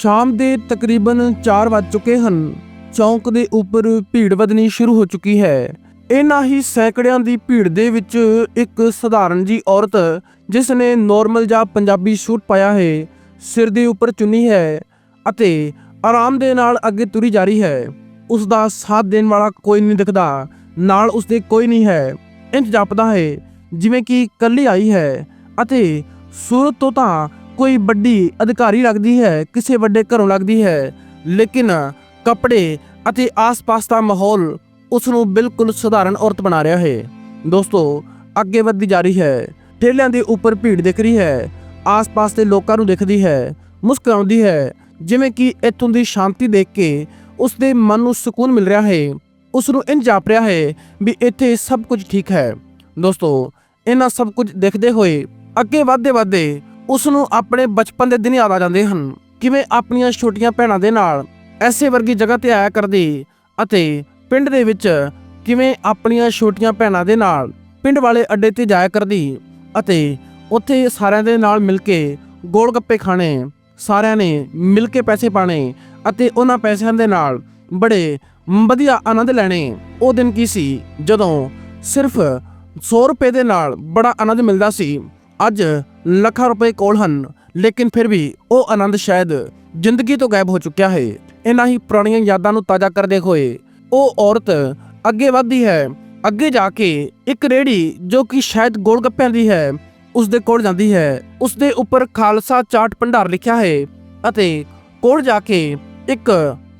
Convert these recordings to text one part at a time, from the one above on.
ਸ਼ਾਮ ਦੇ ਤਕਰੀਬਨ 4 ਵੱਜ ਚੁੱਕੇ ਹਨ। ਚੌਂਕ ਦੇ ਉੱਪਰ ਭੀੜ ਵਧਣੀ ਸ਼ੁਰੂ ਹੋ ਚੁੱਕੀ ਹੈ। ਇਨ੍ਹਾਂ ਹੀ ਸੈਂਕੜਿਆਂ ਦੀ ਭੀੜ ਦੇ ਵਿੱਚ ਇੱਕ ਸਧਾਰਨ ਜੀ ਔਰਤ, ਜਿਸ ਨੇ ਨਾਰਮਲ ਜਾਂ ਪੰਜਾਬੀ ਸੂਟ ਪਾਇਆ ਹੈ, ਸਿਰ ਦੇ ਉੱਪਰ ਚੁੰਨੀ ਹੈ ਅਤੇ ਆਰਾਮ ਦੇ ਨਾਲ ਅੱਗੇ ਤੁਰੀ ਜਾ ਰਹੀ ਹੈ। ਉਸ ਦਾ ਸਾਥ ਦੇਣ ਵਾਲਾ ਕੋਈ ਨਹੀਂ ਦਿਖਦਾ, ਨਾਲ ਉਸ ਦੇ ਕੋਈ ਨਹੀਂ ਹੈ। ਇੰਜ ਜਾਪਦਾ ਹੈ, ਜਿਵੇਂ ਕਿ ਕੱਲੀ ਆਈ ਹੈ ਅਤੇ ਸੂਰਤ ਤੋਂ ਤਾਂ ਕੋਈ ਵੱਡੀ ਅਧਿਕਾਰੀ ਲੱਗਦੀ ਹੈ, ਕਿਸੇ ਵੱਡੇ ਘਰੋਂ ਲੱਗਦੀ ਹੈ, ਲੇਕਿਨ ਕੱਪੜੇ ਅਤੇ ਆਸ-ਪਾਸ ਦਾ ਮਾਹੌਲ ਉਸ ਨੂੰ ਬਿਲਕੁਲ ਸਧਾਰਨ ਔਰਤ ਬਣਾ ਰਿਹਾ ਹੈ। ਦੋਸਤੋ, ਅੱਗੇ ਵੱਧਦੀ ਜਾ ਰਹੀ ਹੈ। ਠੇਲਿਆਂ ਦੇ ਉੱਪਰ ਭੀੜ ਦਿਖ ਰਹੀ ਹੈ। ਆਸ-ਪਾਸ ਦੇ ਲੋਕਾਂ ਨੂੰ ਦਿਖਦੀ ਹੈ। ਮੁਸਕਰਾਉਂਦੀ ਹੈ। ਜਿਵੇਂ ਕਿ ਇੱਥੋਂ ਦੀ ਸ਼ਾਂਤੀ ਦੇਖ ਕੇ ਉਸ ਦੇ ਮਨ ਨੂੰ ਸਕੂਨ ਮਿਲ ਰਿਹਾ ਹੈ। ਉਸ ਨੂੰ ਇੰਜ ਜਾਪ ਰਿਹਾ ਹੈ ਵੀ ਇੱਥੇ ਸਭ ਕੁਝ ਠੀਕ ਹੈ। ਦੋਸਤੋ, ਇਹਨਾਂ ਸਭ ਕੁਝ ਦੇਖਦੇ ਹੋਏ ਅੱਗੇ ਵਧਦੇ ਵਧਦੇ ਉਸ ਨੂੰ ਆਪਣੇ ਬਚਪਨ ਦੇ ਦਿਨ ਯਾਦ ਆ ਜਾਂਦੇ ਹਨ। ਕਿਵੇਂ ਆਪਣੀਆਂ ਛੋਟੀਆਂ ਭੈਣਾਂ ਦੇ ਨਾਲ ਐਸੇ ਵਰਗੀ ਜਗ੍ਹਾ ਤੇ ਆਇਆ ਕਰਦੀ ਅਤੇ ਪਿੰਡ ਦੇ ਵਿੱਚ ਕਿਵੇਂ ਆਪਣੀਆਂ ਛੋਟੀਆਂ ਭੈਣਾਂ ਦੇ ਨਾਲ ਪਿੰਡ ਵਾਲੇ ਅੱਡੇ ਤੇ ਜਾਇਆ ਕਰਦੀ ਅਤੇ ਉੱਥੇ ਸਾਰਿਆਂ ਦੇ ਨਾਲ ਮਿਲ ਕੇ ਗੋਲ ਗੱਪੇ ਖਾਣੇ, ਸਾਰਿਆਂ ਨੇ ਮਿਲ ਕੇ ਪੈਸੇ ਪਾਣੇ ਅਤੇ ਉਹਨਾਂ ਪੈਸਿਆਂ ਦੇ ਨਾਲ ਬੜੇ ਵਧੀਆ ਆਨੰਦ ਲੈਣੇ। ਉਹ ਦਿਨ ਕੀ ਸੀ? ਜਦੋਂ ਸਿਰਫ 100 ਰੁਪਏ ਦੇ ਨਾਲ ਬੜਾ ਆਨੰਦ ਮਿਲਦਾ ਸੀ। ਅੱਜ ਲੱਖਾਂ ਰੁਪਏ ਕੋਲ ਹਨ, ਲੇਕਿਨ ਫਿਰ ਵੀ ਉਹ ਆਨੰਦ ਸ਼ਾਇਦ ਜ਼ਿੰਦਗੀ ਤੋਂ ਗਾਇਬ ਹੋ ਚੁੱਕਿਆ ਹੈ। ਇਹਨਾਂ ਹੀ ਪੁਰਾਣੀਆਂ ਯਾਦਾਂ ਨੂੰ ਤਾਜ਼ਾ ਕਰਦੇ ਹੋਏ ਉਹ ਔਰਤ ਅੱਗੇ ਵਧਦੀ ਹੈ, ਅੱਗੇ ਜਾ ਕੇ ਇੱਕ ਰੇੜੀ ਜੋ ਕਿ ਸ਼ਾਇਦ ਗੋਲ ਗੱਪਿਆਂ ਦੀ ਹੈ ਉਸ ਦੇ ਕੋਲ ਜਾਂਦੀ ਹੈ। ਉਸ ਦੇ ਉੱਪਰ ਖਾਲਸਾ ਚਾਟ ਭੰਡਾਰ ਲਿਖਿਆ ਹੈ ਅਤੇ ਕੋਲ ਜਾ ਕੇ ਇੱਕ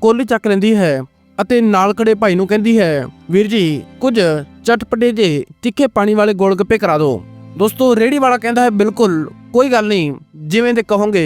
ਕੋਲੀ ਚੱਕ ਲੈਂਦੀ ਹੈ ਅਤੇ ਨਾਲ ਖੜੇ ਭਾਈ ਨੂੰ ਕਹਿੰਦੀ ਹੈ, ਵੀਰ ਜੀ, ਕੁਝ ਚਟਪਟੇ ਜੇ ਤਿੱਖੇ ਪਾਣੀ ਵਾਲੇ ਗੋਲ ਗੱਪੇ ਕਰਾ ਦਿਓ। ਦੋਸਤੋ ਰੇੜੀ ਵਾਲਾ ਕਹਿੰਦਾ ਹੈ, ਬਿਲਕੁਲ, ਕੋਈ ਗੱਲ ਨਹੀਂ। ਜਿਵੇਂ ਦੇ ਕਹੋਗੇ,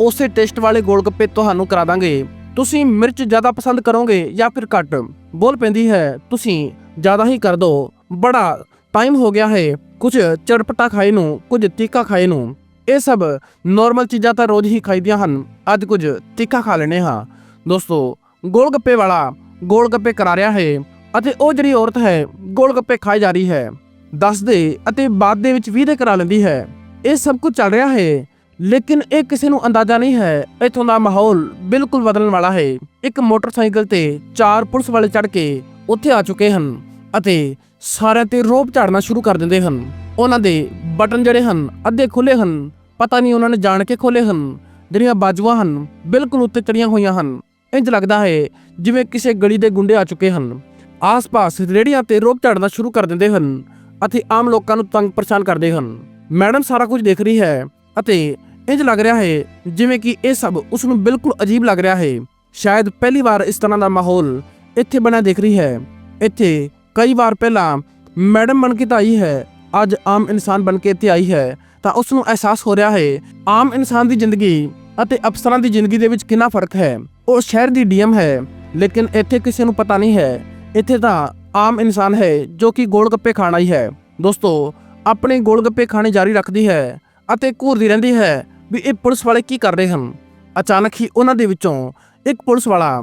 ਉਸੇ ਟੇਸਟ ਵਾਲੇ ਗੋਲ ਗੱਪੇ ਤੁਹਾਨੂੰ ਕਰਾ ਦਾਂਗੇ। ਤੁਸੀਂ ਮਿਰਚ ਜ਼ਿਆਦਾ ਪਸੰਦ ਕਰੋਗੇ ਜਾਂ ਫਿਰ ਘੱਟ? ਬੋਲ ਪੈਂਦੀ ਹੈ, ਤੁਸੀਂ ਜ਼ਿਆਦਾ ਹੀ ਕਰ ਦਿਓ ਬੜਾ ਟਾਈਮ ਹੋ ਗਿਆ ਹੈ ਕੁਝ ਚੜਪਟਾ ਖਾਏ ਨੂੰ, ਕੁਝ ਤਿੱਖਾ ਖਾਏ ਨੂੰ। ਇਹ ਸਭ ਨਾਰਮਲ ਚੀਜ਼ਾਂ ਤਾਂ ਰੋਜ਼ ਹੀ ਖਾਈਦੀਆਂ ਹਨ। ਅੱਜ ਕੁਝ ਤਿੱਖਾ ਖਾ ਲੈਣੇ ਹਾਂ। ਦੋਸਤੋ ਗੋਲ ਗੱਪੇ ਵਾਲਾ ਗੋਲ ਗੱਪੇ ਕਰਾ ਰਿਹਾ ਹੈ ਅਤੇ ਉਹ ਜਿਹੜੀ ਔਰਤ ਹੈ ਗੋਲ ਗੱਪੇ ਖਾਈ ਜਾ ਰਹੀ ਹੈ। ਦੱਸ ਦੇ ਅਤੇ ਬਾਅਦ ਦੇ ਵਿੱਚ ਵੀਹ ਦੇ ਕਰਾ ਲੈਂਦੀ ਹੈ। ਇਹ ਸਭ ਕੁਝ ਚੱਲ ਰਿਹਾ ਹੈ, ਲੇਕਿਨ ਇਹ ਕਿਸੇ ਨੂੰ ਅੰਦਾਜ਼ਾ ਨਹੀਂ ਹੈ। ਇਥੋਂ ਦਾ ਮਾਹੌਲ ਬਿਲਕੁਲ ਬਦਲਣ ਵਾਲਾ ਹੈ। ਇੱਕ ਮੋਟਰਸਾਈਕਲ ਤੇ ਚਾਰ ਪੁਲਿਸ ਵਾਲੇ ਚੜ ਕੇ ਉੱਥੇ ਆ ਚੁੱਕੇ ਹਨ ਅਤੇ ਸਾਰਿਆਂ ਤੇ ਰੋਪ ਝਾੜਨਾ ਸ਼ੁਰੂ ਕਰ ਦਿੰਦੇ ਹਨ। ਉਹਨਾਂ ਦੇ ਬਟਨ ਜਿਹੜੇ ਹਨ, ਅੱਧੇ ਖੁੱਲੇ ਹਨ। ਪਤਾ ਨਹੀਂ ਉਹਨਾਂ ਨੇ ਜਾਣ ਕੇ ਖੋਲੇ ਹਨ। ਜਿਹੜੀਆਂ ਬਾਜੂਆਂ ਹਨ, ਬਿਲਕੁਲ ਉੱਤੇ ਚੜੀਆਂ ਹੋਈਆਂ ਹਨ। ਇੰਜ ਲੱਗਦਾ ਹੈ, ਜਿਵੇਂ ਕਿਸੇ ਗਲੀ ਦੇ ਗੁੰਡੇ ਆ ਚੁੱਕੇ ਹਨ। ਆਸ-ਪਾਸ ਰੇੜੀਆਂ ਤੇ ਰੋਪ ਝਾੜਨਾ ਸ਼ੁਰੂ ਕਰ ਦਿੰਦੇ ਹਨ। ਅਤੇ ਆਮ ਲੋਕਾਂ ਨੂੰ ਤੰਗ ਪਰੇਸ਼ਾਨ ਕਰਦੇ ਹਨ। ਮੈਡਮ ਸਾਰਾ ਕੁਝ ਦੇਖ ਰਹੀ ਹੈ ਅਤੇ ਇੰਜ ਲੱਗ ਰਿਹਾ ਹੈ, ਜਿਵੇਂ ਕਿ ਇਹ ਸਭ ਉਸ ਨੂੰ ਬਿਲਕੁਲ ਅਜੀਬ ਲੱਗ ਰਿਹਾ ਹੈ। ਸ਼ਾਇਦ ਪਹਿਲੀ ਵਾਰ ਇਸ ਤਰ੍ਹਾਂ ਦਾ ਮਾਹੌਲ ਇੱਥੇ ਬਣਿਆ ਦੇਖ ਰਹੀ ਹੈ। ਇੱਥੇ ਕਈ ਵਾਰ ਪਹਿਲਾਂ ਮੈਡਮ ਬਣ ਕੇ ਤਾਂ ਆਈ ਹੈ, ਅੱਜ ਆਮ ਇਨਸਾਨ ਬਣ ਕੇ ਇੱਥੇ ਆਈ ਹੈ, ਤਾਂ ਉਸ ਨੂੰ ਅਹਿਸਾਸ ਹੋ ਰਿਹਾ ਹੈ, ਆਮ ਇਨਸਾਨ ਦੀ ਜ਼ਿੰਦਗੀ ਅਤੇ ਅਫਸਰਾਂ ਦੀ ਜ਼ਿੰਦਗੀ ਦੇ ਵਿੱਚ ਕਿੰਨਾ ਫ਼ਰਕ ਹੈ। ਉਹ ਸ਼ਹਿਰ ਦੀ ਡੀਐਮ ਹੈ, ਲੇਕਿਨ ਇੱਥੇ ਕਿਸੇ ਨੂੰ ਪਤਾ ਨਹੀਂ ਹੈ। ਇੱਥੇ ਤਾਂ ਆਮ ਇਨਸਾਨ ਹੈ ਜੋ ਕਿ ਗੋਲਗੱਪੇ ਖਾਣਾ ਹੀ ਹੈ। ਦੋਸਤੋ, ਆਪਣੇ ਗੋਲ ਗੱਪੇ ਖਾਣੇ ਜਾਰੀ ਰੱਖਦੀ ਹੈ ਅਤੇ ਘੂਰਦੀ ਰਹਿੰਦੀ ਹੈ ਵੀ ਇਹ ਪੁਲਿਸ ਵਾਲੇ ਕੀ ਕਰ ਰਹੇ ਹਨ। ਅਚਾਨਕ ਹੀ ਉਹਨਾਂ ਦੇ ਵਿੱਚੋਂ ਇੱਕ ਪੁਲਿਸ ਵਾਲਾ,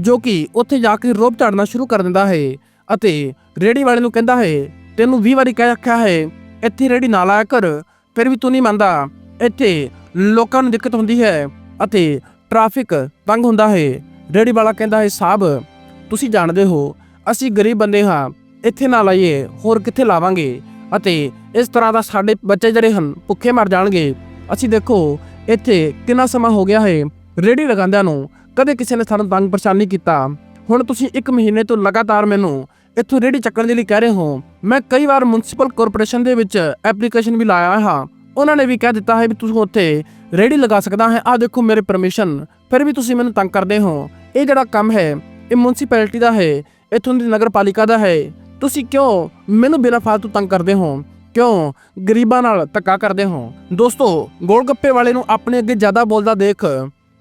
ਜੋ ਕਿ ਉੱਥੇ ਜਾ ਕੇ ਰੋਬ ਝਾੜਨਾ ਸ਼ੁਰੂ ਕਰ ਦਿੰਦਾ ਹੈ ਅਤੇ ਰੇੜੀ ਵਾਲੇ ਨੂੰ ਕਹਿੰਦਾ ਹੈ, ਤੈਨੂੰ 20 ਵਾਰੀ ਕਹਿ ਰੱਖਿਆ ਹੈ, ਇੱਥੇ ਰੇੜੀ ਨਾ ਲਾਇਆ ਕਰ, ਫਿਰ ਵੀ ਤੂੰ ਨਹੀਂ ਮੰਨਦਾ। ਇੱਥੇ ਲੋਕਾਂ ਨੂੰ ਦਿੱਕਤ ਹੁੰਦੀ ਹੈ ਅਤੇ ਟ੍ਰੈਫਿਕ ਤੰਗ ਹੁੰਦਾ ਹੈ। ਰੇੜੀ ਵਾਲਾ ਕਹਿੰਦਾ ਹੈ ਸਾਹਿਬ ਤੁਸੀਂ ਜਾਣਦੇ ਹੋ ਅਸੀਂ ਗਰੀਬ ਬੰਦੇ ਹਾਂ, ਇੱਥੇ ਨਾ ਲਾਈਏ, ਹੋਰ ਕਿੱਥੇ ਲਾਵਾਂਗੇ? ਅਤੇ ਇਸ ਤਰ੍ਹਾਂ ਦਾ ਸਾਡੇ ਬੱਚੇ ਜਿਹੜੇ ਹਨ, ਭੁੱਖੇ ਮਰ ਜਾਣਗੇ। ਅਸੀਂ ਦੇਖੋ, ਇੱਥੇ ਕਿੰਨਾ ਸਮਾਂ ਹੋ ਗਿਆ ਹੈ ਰੇੜੀ ਲਗਾਉਂਦਿਆਂ ਨੂੰ, ਕਦੇ ਕਿਸੇ ਨੇ ਸਾਨੂੰ ਤੰਗ ਪਰੇਸ਼ਾਨ ਨਹੀਂ ਕੀਤਾ। ਹੁਣ ਤੁਸੀਂ 1 ਮਹੀਨੇ ਤੋਂ ਲਗਾਤਾਰ ਮੈਨੂੰ ਇੱਥੋਂ ਰੇੜੀ ਚੱਕਣ ਦੇ ਲਈ ਕਹਿ ਰਹੇ ਹੋ। ਮੈਂ ਕਈ ਵਾਰ ਮਿਊਨਿਸਪਲ ਕਾਰਪੋਰੇਸ਼ਨ ਦੇ ਵਿੱਚ ਐਪਲੀਕੇਸ਼ਨ ਵੀ ਲਾਇਆ ਹਾਂ। ਉਹਨਾਂ ਨੇ ਵੀ ਕਹਿ ਦਿੱਤਾ ਹੈ ਵੀ ਤੁਸੀਂ ਉੱਥੇ ਰੇੜੀ ਲਗਾ ਸਕਦਾ ਹੈ। ਆਹ ਦੇਖੋ ਮੇਰੇ ਪਰਮਿਸ਼ਨ ਫਿਰ ਵੀ ਤੁਸੀਂ ਮੈਨੂੰ ਤੰਗ ਕਰਦੇ ਹੋ। ਇਹ ਜਿਹੜਾ ਕੰਮ ਹੈ, ਇਹ ਮਿਊਨਿਸਪੈਲਿਟੀ ਦਾ ਹੈ। ਇੱਥੋਂ ਦੀ ਨਗਰ ਪਾਲਿਕਾ ਦਾ ਹੈ। ਤੁਸੀਂ ਕਿਉਂ ਮੈਨੂੰ ਬਿਨਾਂ ਫਾਲਤੂ ਤੰਗ ਕਰਦੇ ਹੋ? ਕਿਉਂ ਗਰੀਬਾਂ ਨਾਲ ਧੱਕਾ ਕਰਦੇ ਹੋ? ਦੋਸਤੋ ਗੋਲ ਗੱਪੇ ਵਾਲੇ ਨੂੰ ਆਪਣੇ ਅੱਗੇ ਜ਼ਿਆਦਾ ਬੋਲਦਾ ਦੇਖ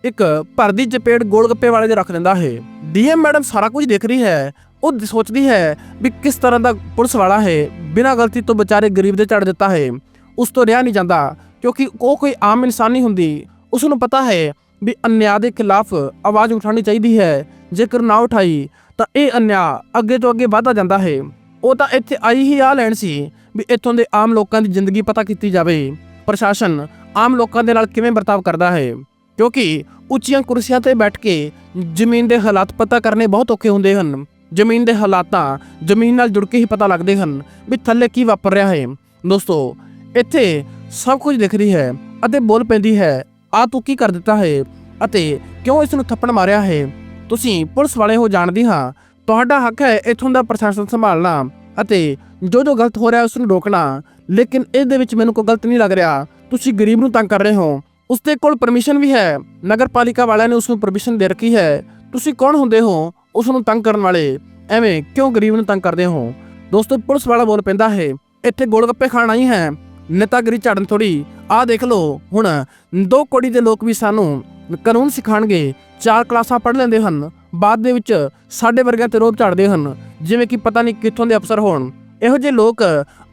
ਇੱਕ ਭਰ ਦੀ ਚਪੇੜ ਗੋਲ ਗੱਪੇ ਵਾਲੇ ਦੇ ਰੱਖ ਦਿੰਦਾ ਹੈ। ਡੀਐਮ ਮੈਡਮ ਸਾਰਾ ਕੁਝ ਦੇਖ ਰਹੀ ਹੈ। ਉਹ ਸੋਚਦੀ ਹੈ ਵੀ ਕਿਸ ਤਰ੍ਹਾਂ ਦਾ ਪੁਲਿਸ ਵਾਲਾ ਹੈ। ਬਿਨਾਂ ਗਲਤੀ ਤੋਂ ਵਿਚਾਰੇ ਗਰੀਬ ਦੇ ਚੜ ਦਿੱਤਾ ਹੈ। ਉਸ ਤੋਂ ਰਿਹਾ ਨਹੀਂ ਜਾਂਦਾ, ਕਿਉਂਕਿ ਉਹ ਕੋਈ ਆਮ ਇਨਸਾਨ ਨਹੀਂ ਹੁੰਦੀ। ਉਸ ਨੂੰ ਪਤਾ ਹੈ ਵੀ ਅਨਿਆਂ ਦੇ ਖਿਲਾਫ ਆਵਾਜ਼ ਉਠਾਉਣੀ ਚਾਹੀਦੀ ਹੈ। ਜੇਕਰ ਨਾ ਉਠਾਈ ਤਾਂ ਇਹ ਅਨਿਆ ਅੱਗੇ ਤੋਂ ਅੱਗੇ ਵਧਦਾ ਜਾਂਦਾ ਹੈ। ਉਹ ਤਾਂ ਇੱਥੇ ਆਈ ਹੀ ਆ ਲੈਣ ਸੀ ਵੀ ਇੱਥੋਂ ਦੇ ਆਮ ਲੋਕਾਂ ਦੀ ਜ਼ਿੰਦਗੀ ਪਤਾ ਕੀਤੀ ਜਾਵੇ। ਪ੍ਰਸ਼ਾਸਨ ਆਮ ਲੋਕਾਂ ਦੇ ਨਾਲ ਕਿਵੇਂ ਵਰਤਾਵ ਕਰਦਾ ਹੈ? ਕਿਉਂਕਿ ਉੱਚੀਆਂ ਕੁਰਸੀਆਂ ਤੇ ਬੈਠ ਕੇ ਜ਼ਮੀਨ ਦੇ ਹਾਲਾਤ ਪਤਾ ਕਰਨੇ ਬਹੁਤ ਔਖੇ ਹੁੰਦੇ ਹਨ। ਜ਼ਮੀਨ ਦੇ ਹਾਲਾਤਾਂ ਜ਼ਮੀਨ ਨਾਲ ਜੁੜ ਕੇ ਹੀ ਪਤਾ ਲੱਗਦੇ ਹਨ ਵੀ ਥੱਲੇ ਕੀ ਵਾਪਰ ਰਿਹਾ ਹੈ। ਦੋਸਤੋ, ਇੱਥੇ ਸਭ ਕੁਝ ਦਿਖ ਰਹੀ ਹੈ ਅਤੇ ਬੋਲ ਪੈਂਦੀ ਹੈ, ਆ ਤੂੰ ਕੀ ਕਰ ਦਿੱਤਾ ਹੈ? ਅਤੇ ਕਿਉਂ ਇਸ ਨੂੰ ਥੱਪੜ ਮਾਰਿਆ ਹੈ? ਤੁਸੀਂ ਪੁਲਿਸ ਵਾਲੇ ਹੋ ਜਾਣਦੀ ਹਾਂ। ਤੁਹਾਡਾ ਹੱਕ ਹੈ ਇਥੋਂ ਦਾ ਪ੍ਰਸ਼ਾਸਨ ਸੰਭਾਲਣਾ ਅਤੇ ਜੋ ਜੋ ਗਲਤ ਹੋ ਰਿਹਾ ਉਸ ਨੂੰ ਰੋਕਣਾ। ਲੇਕਿਨ ਇਸ ਦੇ ਵਿੱਚ ਮੈਨੂੰ ਕੋਈ ਗਲਤ ਨਹੀਂ ਲੱਗ ਰਿਹਾ। ਤੁਸੀਂ ਗਰੀਬ ਨੂੰ ਤੰਗ ਕਰ ਰਹੇ ਹੋ। ਉਸ ਦੇ ਕੋਲ ਪਰਮਿਸ਼ਨ ਵੀ ਹੈ। ਨਗਰ ਪਾਲਿਕਾ ਵਾਲਿਆਂ ਨੇ ਉਸ ਨੂੰ ਪਰਮਿਸ਼ਨ ਦੇ ਰੱਖੀ ਹੈ। ਤੁਸੀਂ ਕੌਣ ਹੁੰਦੇ ਹੋ? ਉਸ ਨੂੰ ਤੰਗ ਕਰਨ ਵਾਲੇ। ਐਵੇਂ ਕਿਉਂ ਗਰੀਬ ਨੂੰ ਤੰਗ ਕਰਦੇ ਹੋ? ਦੋਸਤੋ, ਪੁਲਿਸ ਵਾਲਾ ਬੋਲ ਪੈਂਦਾ ਹੈ, ਇੱਥੇ ਗੋਲਗੱਪੇ ਖਾਣਾ ਹੀ ਹੈ। ਨੇਤਾਗਰੀ ਝਾੜਨ ਥੋੜੀ ਆਹ ਦੇਖ ਲਓ। ਹੁਣ ਦੋ ਕੋੜੀ ਦੇ ਲੋਕ ਵੀ ਸਾਨੂੰ ਕਾਨੂੰਨ ਸਿਖਾਣਗੇ ਚਾਰ ਕਲਾਸਾਂ ਪੜ੍ਹ ਲੈਂਦੇ ਹਨ, ਬਾਅਦ ਦੇ ਵਿੱਚ ਸਾਡੇ ਵਰਗਿਆਂ ਤੇ ਰੋਬ ਝਾੜਦੇ ਹਨ, ਜਿਵੇਂ ਕਿ ਪਤਾ ਨਹੀਂ ਕਿੱਥੋਂ ਦੇ ਅਫਸਰ ਹੋਣ। ਇਹੋ ਜਿਹੇ ਲੋਕ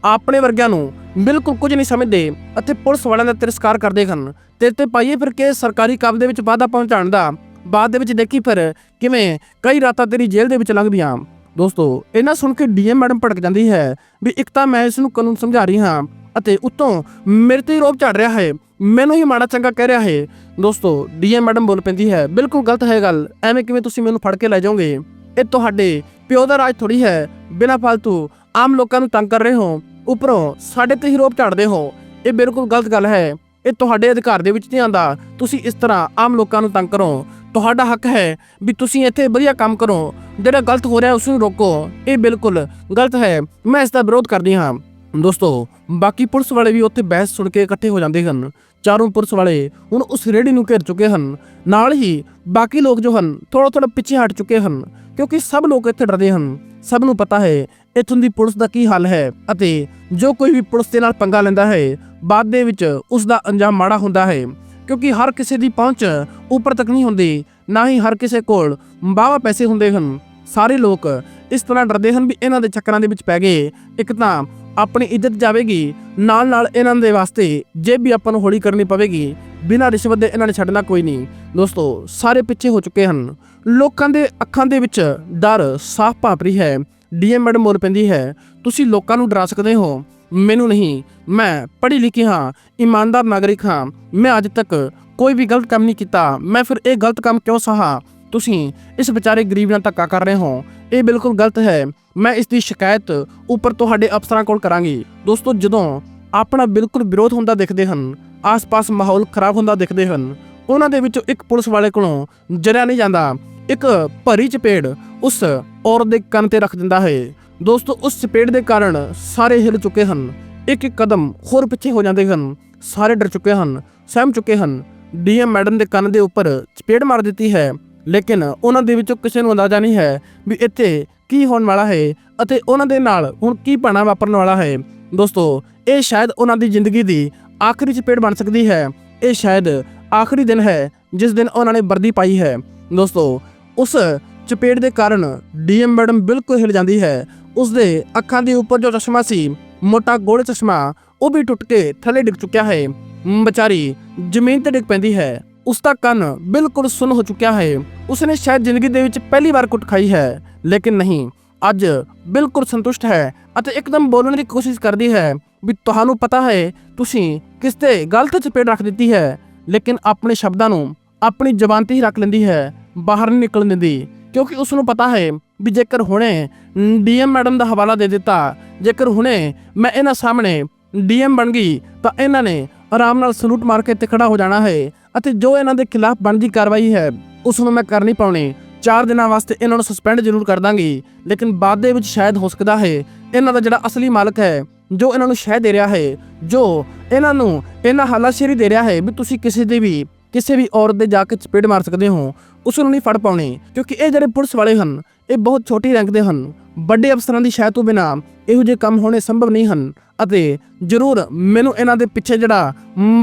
ਆਪਣੇ ਵਰਗਿਆਂ ਨੂੰ ਬਿਲਕੁਲ ਕੁਝ ਨਹੀਂ ਸਮਝਦੇ ਅਤੇ ਪੁਲਿਸ ਵਾਲਿਆਂ ਦਾ ਤਿਰਸਕਾਰ ਕਰਦੇ ਹਨ। ਤੇ ਤੇ ਪਾਈਏ ਫਿਰ ਕੇ ਸਰਕਾਰੀ ਕੰਮ ਦੇ ਵਿੱਚ ਵਾਧਾ ਪਹੁੰਚਾਉਣ ਦਾ। ਬਾਅਦ ਦੇ ਵਿੱਚ ਦੇਖੀ ਫਿਰ ਕਿਵੇਂ ਕਈ ਰਾਤਾਂ ਤੇਰੀ ਜੇਲ੍ਹ ਦੇ ਵਿੱਚ ਲੰਘਦੀਆਂ। ਦੋਸਤੋ ਇਹਨਾਂ ਸੁਣ ਕੇ ਡੀਐਮ ਮੈਡਮ ਭੜਕ ਜਾਂਦੀ ਹੈ ਵੀ ਇੱਕ ਤਾਂ ਮੈਂ ਇਸ ਨੂੰ ਕਾਨੂੰਨ ਸਮਝਾ ਰਹੀ ਹਾਂ ਅਤੇ ਉੱਤੋਂ ਮੇਰੇ ਤੇ ਹੀ ਰੋਬ ਰਿਹਾ ਹੈ। ਮੈਨੂੰ ਹੀ ਮਾੜਾ ਚੰਗਾ ਕਹਿ ਰਿਹਾ ਹੈ। ਦੋਸਤੋ, ਡੀਐਮ ਮੈਡਮ ਬੋਲ ਪੈਂਦੀ ਹੈ, ਬਿਲਕੁਲ ਗਲਤ ਹੈ ਗੱਲ। ਐਵੇਂ ਕਿਵੇਂ ਤੁਸੀਂ ਮੈਨੂੰ ਫੜ ਕੇ ਲੈ ਜਾਓਗੇ? ਇਹ ਤੁਹਾਡੇ ਪਿਓ ਦਾ ਰਾਜ ਥੋੜੀ ਹੈ। ਬਿਨਾਂ ਫालतू ਆਮ ਲੋਕਾਂ ਨੂੰ ਤੰਗ ਕਰ ਰਹੇ ਹੋ। ਉੱਪਰੋਂ ਸਾਡੇ ਤੇ ਹੀ ਰੋਪ ਝਾੜਦੇ ਹੋ। ਇਹ ਬਿਲਕੁਲ ਗਲਤ ਗੱਲ ਹੈ। ਇਹ ਤੁਹਾਡੇ ਅਧਿਕਾਰ ਦੇ ਵਿੱਚ ਨਹੀਂ ਆਂਦਾ ਤੁਸੀਂ ਇਸ ਤਰ੍ਹਾਂ ਆਮ ਲੋਕਾਂ ਨੂੰ ਤੰਗ ਕਰੋ। ਤੁਹਾਡਾ ਹੱਕ ਹੈ ਵੀ ਤੁਸੀਂ ਇੱਥੇ ਵਧੀਆ ਕੰਮ ਕਰੋ। ਜਿਹੜਾ ਗਲਤ ਹੋ ਰਿਹਾ ਉਸ ਨੂੰ ਰੋਕੋ। ਇਹ ਬਿਲਕੁਲ ਗਲਤ ਹੈ। ਮੈਂ ਇਸ ਦਾ ਵਿਰੋਧ ਕਰਦੀ ਹਾਂ। ਦੋਸਤੋ, ਬਾਕੀ ਪੁਲਿਸ ਵਾਲੇ ਵੀ ਉੱਥੇ ਬਹਿਸ ਸੁਣ ਕੇ ਇਕੱਠੇ ਹੋ ਜਾਂਦੇ ਹਨ। ਚਾਰੋਂ ਪੁਲਿਸ ਵਾਲੇ ਹੁਣ ਉਸ ਰੇੜੀ ਨੂੰ ਘੇਰ ਚੁੱਕੇ ਹਨ। ਨਾਲ ਹੀ ਬਾਕੀ ਲੋਕ ਜੋ ਹਨ ਥੋੜਾ ਥੋੜਾ ਪਿੱਛੇ ਹਟ ਚੁੱਕੇ ਹਨ, ਕਿਉਂਕਿ ਸਭ ਲੋਕ ਇੱਥੇ ਡਰਦੇ ਹਨ। ਸਭ ਨੂੰ ਪਤਾ ਹੈ, ਇੱਥੋਂ ਦੀ ਪੁਲਿਸ ਦਾ ਕੀ ਹਾਲ ਹੈ ਅਤੇ ਜੋ ਕੋਈ ਵੀ ਪੁਲਿਸ ਦੇ ਨਾਲ ਪੰਗਾ ਲੈਂਦਾ ਹੈ, ਬਾਅਦ ਦੇ ਵਿੱਚ ਉਸ ਦਾ ਅੰਜਾਮ ਮਾੜਾ ਹੁੰਦਾ ਹੈ, ਕਿਉਂਕਿ ਹਰ ਕਿਸੇ ਦੀ ਪਹੁੰਚ ਉੱਪਰ ਤੱਕ ਨਹੀਂ ਹੁੰਦੀ, ਨਾ ਹੀ ਹਰ ਕਿਸੇ ਕੋਲ ਬਾਵਾ ਪੈਸੇ ਹੁੰਦੇ ਹਨ। ਸਾਰੇ ਲੋਕ ਇਸ ਤਰ੍ਹਾਂ ਡਰਦੇ ਹਨ ਵੀ ਇਹਨਾਂ ਦੇ ਚੱਕਰਾਂ ਦੇ ਵਿੱਚ ਪੈ ਗਏ। ਇੱਕ ਤਾਂ ਆਪਣੀ ਇੱਜ਼ਤ ਜਾਵੇਗੀ ਨਾਲ ਨਾਲ ਇਹਨਾਂ ਦੇ ਵਾਸਤੇ ਜੇ ਵੀ ਆਪਾਂ ਨੂੰ ਹੌਲੀ ਕਰਨੀ ਪਵੇਗੀ, ਬਿਨਾਂ ਰਿਸ਼ਵਤ ਦੇ ਇਹਨਾਂ ਨੇ ਛੱਡਣਾ ਕੋਈ ਨਹੀਂ। ਦੋਸਤੋ, ਸਾਰੇ ਪਿੱਛੇ ਹੋ ਚੁੱਕੇ ਹਨ। ਲੋਕਾਂ ਦੇ ਅੱਖਾਂ ਦੇ ਵਿੱਚ ਡਰ ਸਾਫ਼ ਭਾਪ ਰਹੀ ਹੈ। ਡੀਐਮ ਮੈਡਮ ਬੋਲ ਪੈਂਦੀ ਹੈ, ਤੁਸੀਂ ਲੋਕਾਂ ਨੂੰ ਡਰਾ ਸਕਦੇ ਹੋ? ਮੈਨੂੰ ਨਹੀਂ। ਮੈਂ ਪੜ੍ਹੀ ਲਿਖੀ ਹਾਂ, ਇਮਾਨਦਾਰ ਨਾਗਰਿਕ ਹਾਂ। ਮੈਂ ਅੱਜ ਤੱਕ ਕੋਈ ਵੀ ਗਲਤ ਕੰਮ ਨਹੀਂ ਕੀਤਾ। ਮੈਂ ਫਿਰ ਇਹ ਗਲਤ ਕੰਮ ਕਿਉਂ ਸਹਾ? ਤੁਸੀਂ ਇਸ ਵਿਚਾਰੇ ਗਰੀਬ ਨਾਲ ਧੱਕਾ ਕਰ ਰਹੇ ਹੋ। ਇਹ ਬਿਲਕੁਲ ਗਲਤ ਹੈ। ਮੈਂ ਇਸ ਦੀ ਸ਼ਿਕਾਇਤ ਉੱਪਰ ਤੁਹਾਡੇ ਅਫਸਰਾਂ ਕੋਲ ਕਰਾਂਗੀ। ਦੋਸਤੋ, ਜਦੋਂ ਆਪਣਾ ਬਿਲਕੁਲ ਵਿਰੋਧ ਹੁੰਦਾ ਦਿਖਦੇ ਹਨ, ਆਸ-ਪਾਸ ਮਾਹੌਲ ਖਰਾਬ ਹੁੰਦਾ ਦਿਖਦੇ ਹਨ, ਉਹਨਾਂ ਦੇ ਵਿੱਚੋਂ ਇੱਕ ਪੁਲਿਸ ਵਾਲੇ ਕੋਲੋਂ ਜਰਿਆ ਨਹੀਂ ਜਾਂਦਾ। ਇੱਕ ਭਰੀ ਚਪੇੜ ਉਸ ਔਰਤ ਦੇ ਕੰਨ ਤੇ ਰੱਖ ਦਿੰਦਾ ਹੈ। ਦੋਸਤੋ, ਉਸ ਚਪੇੜ ਦੇ ਕਾਰਨ ਸਾਰੇ ਹਿਲ ਚੁੱਕੇ ਹਨ। ਇੱਕ ਇੱਕ ਕਦਮ ਹੋਰ ਪਿੱਛੇ ਹੋ ਜਾਂਦੇ ਹਨ। ਸਾਰੇ ਡਰ ਚੁੱਕੇ ਹਨ, ਸਹਿਮ ਚੁੱਕੇ ਹਨ। ਡੀਐਮ ਮੈਡਮ ਦੇ ਕੰਨ ਦੇ ਉੱਪਰ ਚਪੇੜ ਮਾਰ ਦਿੱਤੀ ਹੈ। ਲੇਕਿਨ ਉਹਨਾਂ ਦੇ ਵਿੱਚੋਂ ਕਿਸੇ ਨੂੰ ਅੰਦਾਜ਼ਾ ਨਹੀਂ ਹੈ ਵੀ ਇੱਥੇ ਕੀ ਹੋਣ ਵਾਲਾ ਹੈ ਅਤੇ ਉਹਨਾਂ ਦੇ ਨਾਲ ਹੁਣ ਕੀ ਪਾਣਾ ਵਾਪਰਨ ਵਾਲਾ ਹੈ। ਦੋਸਤੋ, ਇਹ ਸ਼ਾਇਦ ਉਹਨਾਂ ਦੀ ਜ਼ਿੰਦਗੀ ਦੀ ਆਖਰੀ ਚਪੇੜ ਬਣ ਸਕਦੀ ਹੈ। ਇਹ ਸ਼ਾਇਦ ਆਖਰੀ ਦਿਨ ਹੈ ਜਿਸ ਦਿਨ ਉਹਨਾਂ ਨੇ ਵਰਦੀ ਪਾਈ ਹੈ। ਦੋਸਤੋ, ਉਸ ਚਪੇੜ ਦੇ ਕਾਰਨ ਡੀਐਮ ਮੈਡਮ ਬਿਲਕੁਲ ਹਿਲ ਜਾਂਦੀ ਹੈ। ਉਸ ਦੇ ਅੱਖਾਂ ਦੇ ਉੱਪਰ ਜੋ ਚਸ਼ਮਾ ਸੀ, ਮੋਟਾ ਗੋਲ ਚਸ਼ਮਾ, ਉਹ ਵੀ ਟੁੱਟ ਕੇ ਥੱਲੇ ਡਿੱਗ ਚੁੱਕਿਆ ਹੈ। ਵਿਚਾਰੀ ਜ਼ਮੀਨ ਤੇ ਡਿੱਗ ਪੈਂਦੀ ਹੈ। ਉਸ ਦਾ ਕੰਨ ਬਿਲਕੁਲ ਸੁੰਨ ਹੋ ਚੁੱਕਿਆ ਹੈ। ਉਸਨੇ ਸ਼ਾਇਦ ਜ਼ਿੰਦਗੀ ਦੇ ਵਿੱਚ ਪਹਿਲੀ ਵਾਰ ਕੁੱਟ ਖਾਈ ਹੈ, ਲੇਕਿਨ ਨਹੀਂ, ਅੱਜ ਬਿਲਕੁਲ ਸੰਤੁਸ਼ਟ ਹੈ ਅਤੇ ਇੱਕਦਮ ਬੋਲਣ ਦੀ ਕੋਸ਼ਿਸ਼ ਕਰਦੀ ਹੈ ਵੀ ਤੁਹਾਨੂੰ ਪਤਾ ਹੈ, ਤੁਸੀਂ ਕਿਸ ਤੇ ਗਲਤ ਚਪੇੜ ਰੱਖ ਦਿੱਤੀ ਹੈ, ਲੇਕਿਨ ਆਪਣੇ ਸ਼ਬਦਾਂ ਨੂੰ ਆਪਣੀ ਜ਼ਬਾਨ ਤੇ ਹੀ ਰੱਖ ਲੈਂਦੀ ਹੈ, ਬਾਹਰ ਨਹੀਂ ਨਿਕਲਣ ਦਿੰਦੀ। ਕਿਉਂਕਿ ਉਸ ਨੂੰ ਪਤਾ ਹੈ ਵੀ ਜੇਕਰ ਹੁਣੇ ਡੀਐਮ ਮੈਡਮ ਦਾ ਹਵਾਲਾ ਦੇ ਦਿੱਤਾ, ਜੇਕਰ ਹੁਣੇ ਮੈਂ ਇਹਨਾਂ ਸਾਹਮਣੇ ਡੀਐਮ ਬਣ ਗਈ, ਤਾਂ ਇਹਨਾਂ ਨੇ ਆਰਾਮ ਨਾਲ ਸਲੂਟ ਮਾਰ ਕੇ ਤੇ ਖੜਾ ਹੋ ਜਾਣਾ ਹੈ। ਅਤੇ ਜੋ ਇਹਨਾਂ ਦੇ ਖਿਲਾਫ ਬਣਦੀ ਕਾਰਵਾਈ ਹੈ, ਉਸ ਨੂੰ ਮੈਂ ਕਰ ਨਹੀਂ ਪਾਉਣੀ। ਚਾਰ ਦਿਨਾਂ ਵਾਸਤੇ ਇਹਨਾਂ ਨੂੰ ਸਸਪੈਂਡ ਜ਼ਰੂਰ ਕਰ ਦਾਂਗੀ। ਲੇਕਿਨ ਬਾਅਦ ਦੇ ਵਿੱਚ ਸ਼ਾਇਦ ਹੋ ਸਕਦਾ ਹੈ, ਇਹਨਾਂ ਦਾ ਜਿਹੜਾ ਅਸਲੀ ਮਾਲਕ ਹੈ, ਜੋ ਇਹਨਾਂ ਨੂੰ ਸ਼ਹਿ ਦੇ ਰਿਹਾ ਹੈ, ਜੋ ਇਹਨਾਂ ਨੂੰ ਇਹਨਾਂ ਹਾਲਾਸ਼ੇਰੀ ਦੇ ਰਿਹਾ ਹੈ ਵੀ ਤੁਸੀਂ ਕਿਸੇ ਦੇ ਵੀ, ਕਿਸੇ ਵੀ ਔਰਤ ਦੇ ਜਾ ਕੇ ਚਪੇੜ ਮਾਰ ਸਕਦੇ ਹੋ, ਉਸ ਨੂੰ ਨਹੀਂ ਫੜ ਪਾਉਣੇ। ਕਿਉਂਕਿ ਇਹ ਜਿਹੜੇ ਪੁਲਿਸ ਵਾਲੇ ਹਨ, ਇਹ ਬਹੁਤ ਛੋਟੀ ਰੈਂਕ ਦੇ ਹਨ। ਵੱਡੇ ਅਫਸਰਾਂ ਦੀ ਸ਼ਾਇਦ ਤੋਂ ਬਿਨਾ ਇਹੋ ਜਿਹੇ ਕੰਮ ਹੋਣੇ ਸੰਭਵ ਨਹੀਂ ਹਨ। ਅਤੇ ਜ਼ਰੂਰ ਮੈਨੂੰ ਇਹਨਾਂ ਦੇ ਪਿੱਛੇ ਜਿਹੜਾ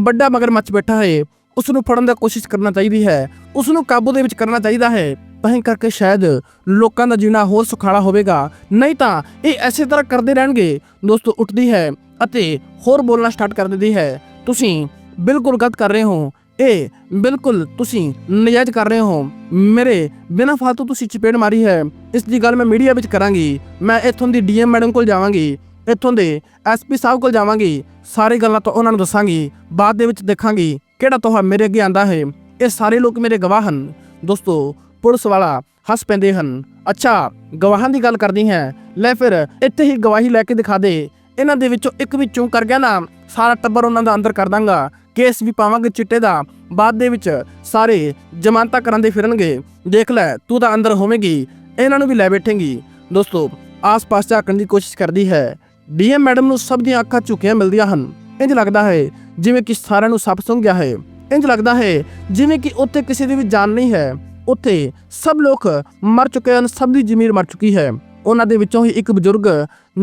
ਵੱਡਾ ਮਗਰ ਮੱਚ ਬੈਠਾ ਹੈ ਉਸ ਨੂੰ ਫੜਨ ਦਾ ਕੋਸ਼ਿਸ਼ ਕਰਨਾ ਚਾਹੀਦੀ ਹੈ। ਉਸ ਨੂੰ ਕਾਬੂ ਦੇ ਵਿੱਚ ਕਰਨਾ ਚਾਹੀਦਾ ਹੈ। ਤਾਂ ਹੀ ਕਰਕੇ ਸ਼ਾਇਦ ਲੋਕਾਂ ਦਾ ਜੀਣਾ ਹੋਰ ਸੁਖਾਲਾ ਹੋਵੇਗਾ। ਨਹੀਂ ਤਾਂ ਇਹ ਐਸੇ ਤਰ੍ਹਾਂ ਕਰਦੇ ਰਹਿਣਗੇ। ਦੋਸਤੋ, ਉੱਠਦੀ ਹੈ ਅਤੇ ਹੋਰ ਬੋਲਣਾ ਸਟਾਰਟ ਕਰ ਦਿੰਦੀ ਹੈ। ਤੁਸੀਂ ਬਿਲਕੁਲ ਗਲਤ ਕਰ ਰਹੇ ਹੋ। ਇਹ ਬਿਲਕੁਲ ਤੁਸੀਂ ਨਜਾਇਜ਼ ਕਰ ਰਹੇ ਹੋ। ਮੇਰੇ ਬਿਨਾਂ ਫਾਲਤੂ ਤੁਸੀਂ ਚਪੇੜ ਮਾਰੀ ਹੈ। ਇਸ ਦੀ ਗੱਲ ਮੈਂ ਮੀਡੀਆ ਵਿੱਚ ਕਰਾਂਗੀ। ਮੈਂ ਇੱਥੋਂ ਦੀ ਡੀਐਮ ਮੈਡਮ ਕੋਲ ਜਾਵਾਂਗੀ। ਇੱਥੋਂ ਦੇ ਐਸਪੀ ਸਾਹਿਬ ਕੋਲ ਜਾਵਾਂਗੀ। ਸਾਰੀ ਗੱਲਾਂ ਤਾਂ ਉਹਨਾਂ ਨੂੰ ਦੱਸਾਂਗੀ। ਬਾਅਦ ਦੇ ਵਿੱਚ ਦੇਖਾਂਗੀ। ਕਿਹੜਾ ਤੋਹਾ ਮੇਰੇ ਅੱਗੇ ਆਂਦਾ ਹੈ? ਇਹ ਸਾਰੇ ਲੋਕ ਮੇਰੇ ਗਵਾਹ ਹਨ। ਦੋਸਤੋ, ਪੁਲਿਸ ਵਾਲਾ ਹੱਸ ਪੈਂਦੇ ਹਨ। ਅੱਛਾ, ਗਵਾਹਾਂ ਦੀ ਗੱਲ ਕਰਦੀ ਹੈ। ਲੈ ਫਿਰ, ਇੱਥੇ ਹੀ ਗਵਾਹੀ ਲੈ ਕੇ ਦਿਖਾ ਦੇ। ਇਹਨਾਂ ਦੇ ਵਿੱਚੋਂ ਇੱਕ ਵੀ ਚੂੰ ਕਰ ਗਿਆ ਨਾ, ਸਾਰਾ ਟੱਬਰ ਉਹਨਾਂ ਦਾ ਅੰਦਰ ਕਰ ਦਾਂਗਾ। ਕੇਸ ਵੀ ਪਾਵਾਂਗੇ ਚਿੱਟੇ ਦਾ। ਬਾਅਦ ਦੇ ਵਿੱਚ ਸਾਰੇ ਜ਼ਮਾਨਤਾਂ ਕਰਨ ਦੇ ਫਿਰਨਗੇ। ਦੇਖ ਲੈ, ਤੂੰ ਤਾਂ ਅੰਦਰ ਹੋਵੇਂਗੀ। ਇਹਨਾਂ ਨੂੰ ਵੀ ਲੈ ਬੈਠੇਂਗੀ। ਦੋਸਤੋ, ਆਸ-ਪਾਸ ਝਾਕਣ ਦੀ ਕੋਸ਼ਿਸ਼ ਕਰਦੀ ਹੈ। ਡੀਐਮ ਮੈਡਮ ਨੂੰ ਸਭ ਦੀਆਂ ਅੱਖਾਂ ਝੁਕੀਆਂ ਮਿਲਦੀਆਂ ਹਨ। ਇੰਜ ਲੱਗਦਾ ਹੈ ਜਿਵੇਂ ਕਿ ਸਾਰਿਆਂ ਨੂੰ ਸੱਪ ਸੁੰਘ ਗਿਆ ਹੈ। ਇੰਜ ਲੱਗਦਾ ਹੈ ਜਿਵੇਂ ਕਿ ਉੱਥੇ ਕਿਸੇ ਦੀ ਵੀ ਜਾਨ ਨਹੀਂ ਹੈ। ਉੱਥੇ ਸਭ ਲੋਕ ਮਰ ਚੁੱਕੇ ਹਨ, ਸਭ ਦੀ ਜ਼ਮੀਰ ਮਰ ਚੁੱਕੀ ਹੈ। ਉਹਨਾਂ ਦੇ ਵਿੱਚੋਂ ਹੀ ਇੱਕ ਬਜ਼ੁਰਗ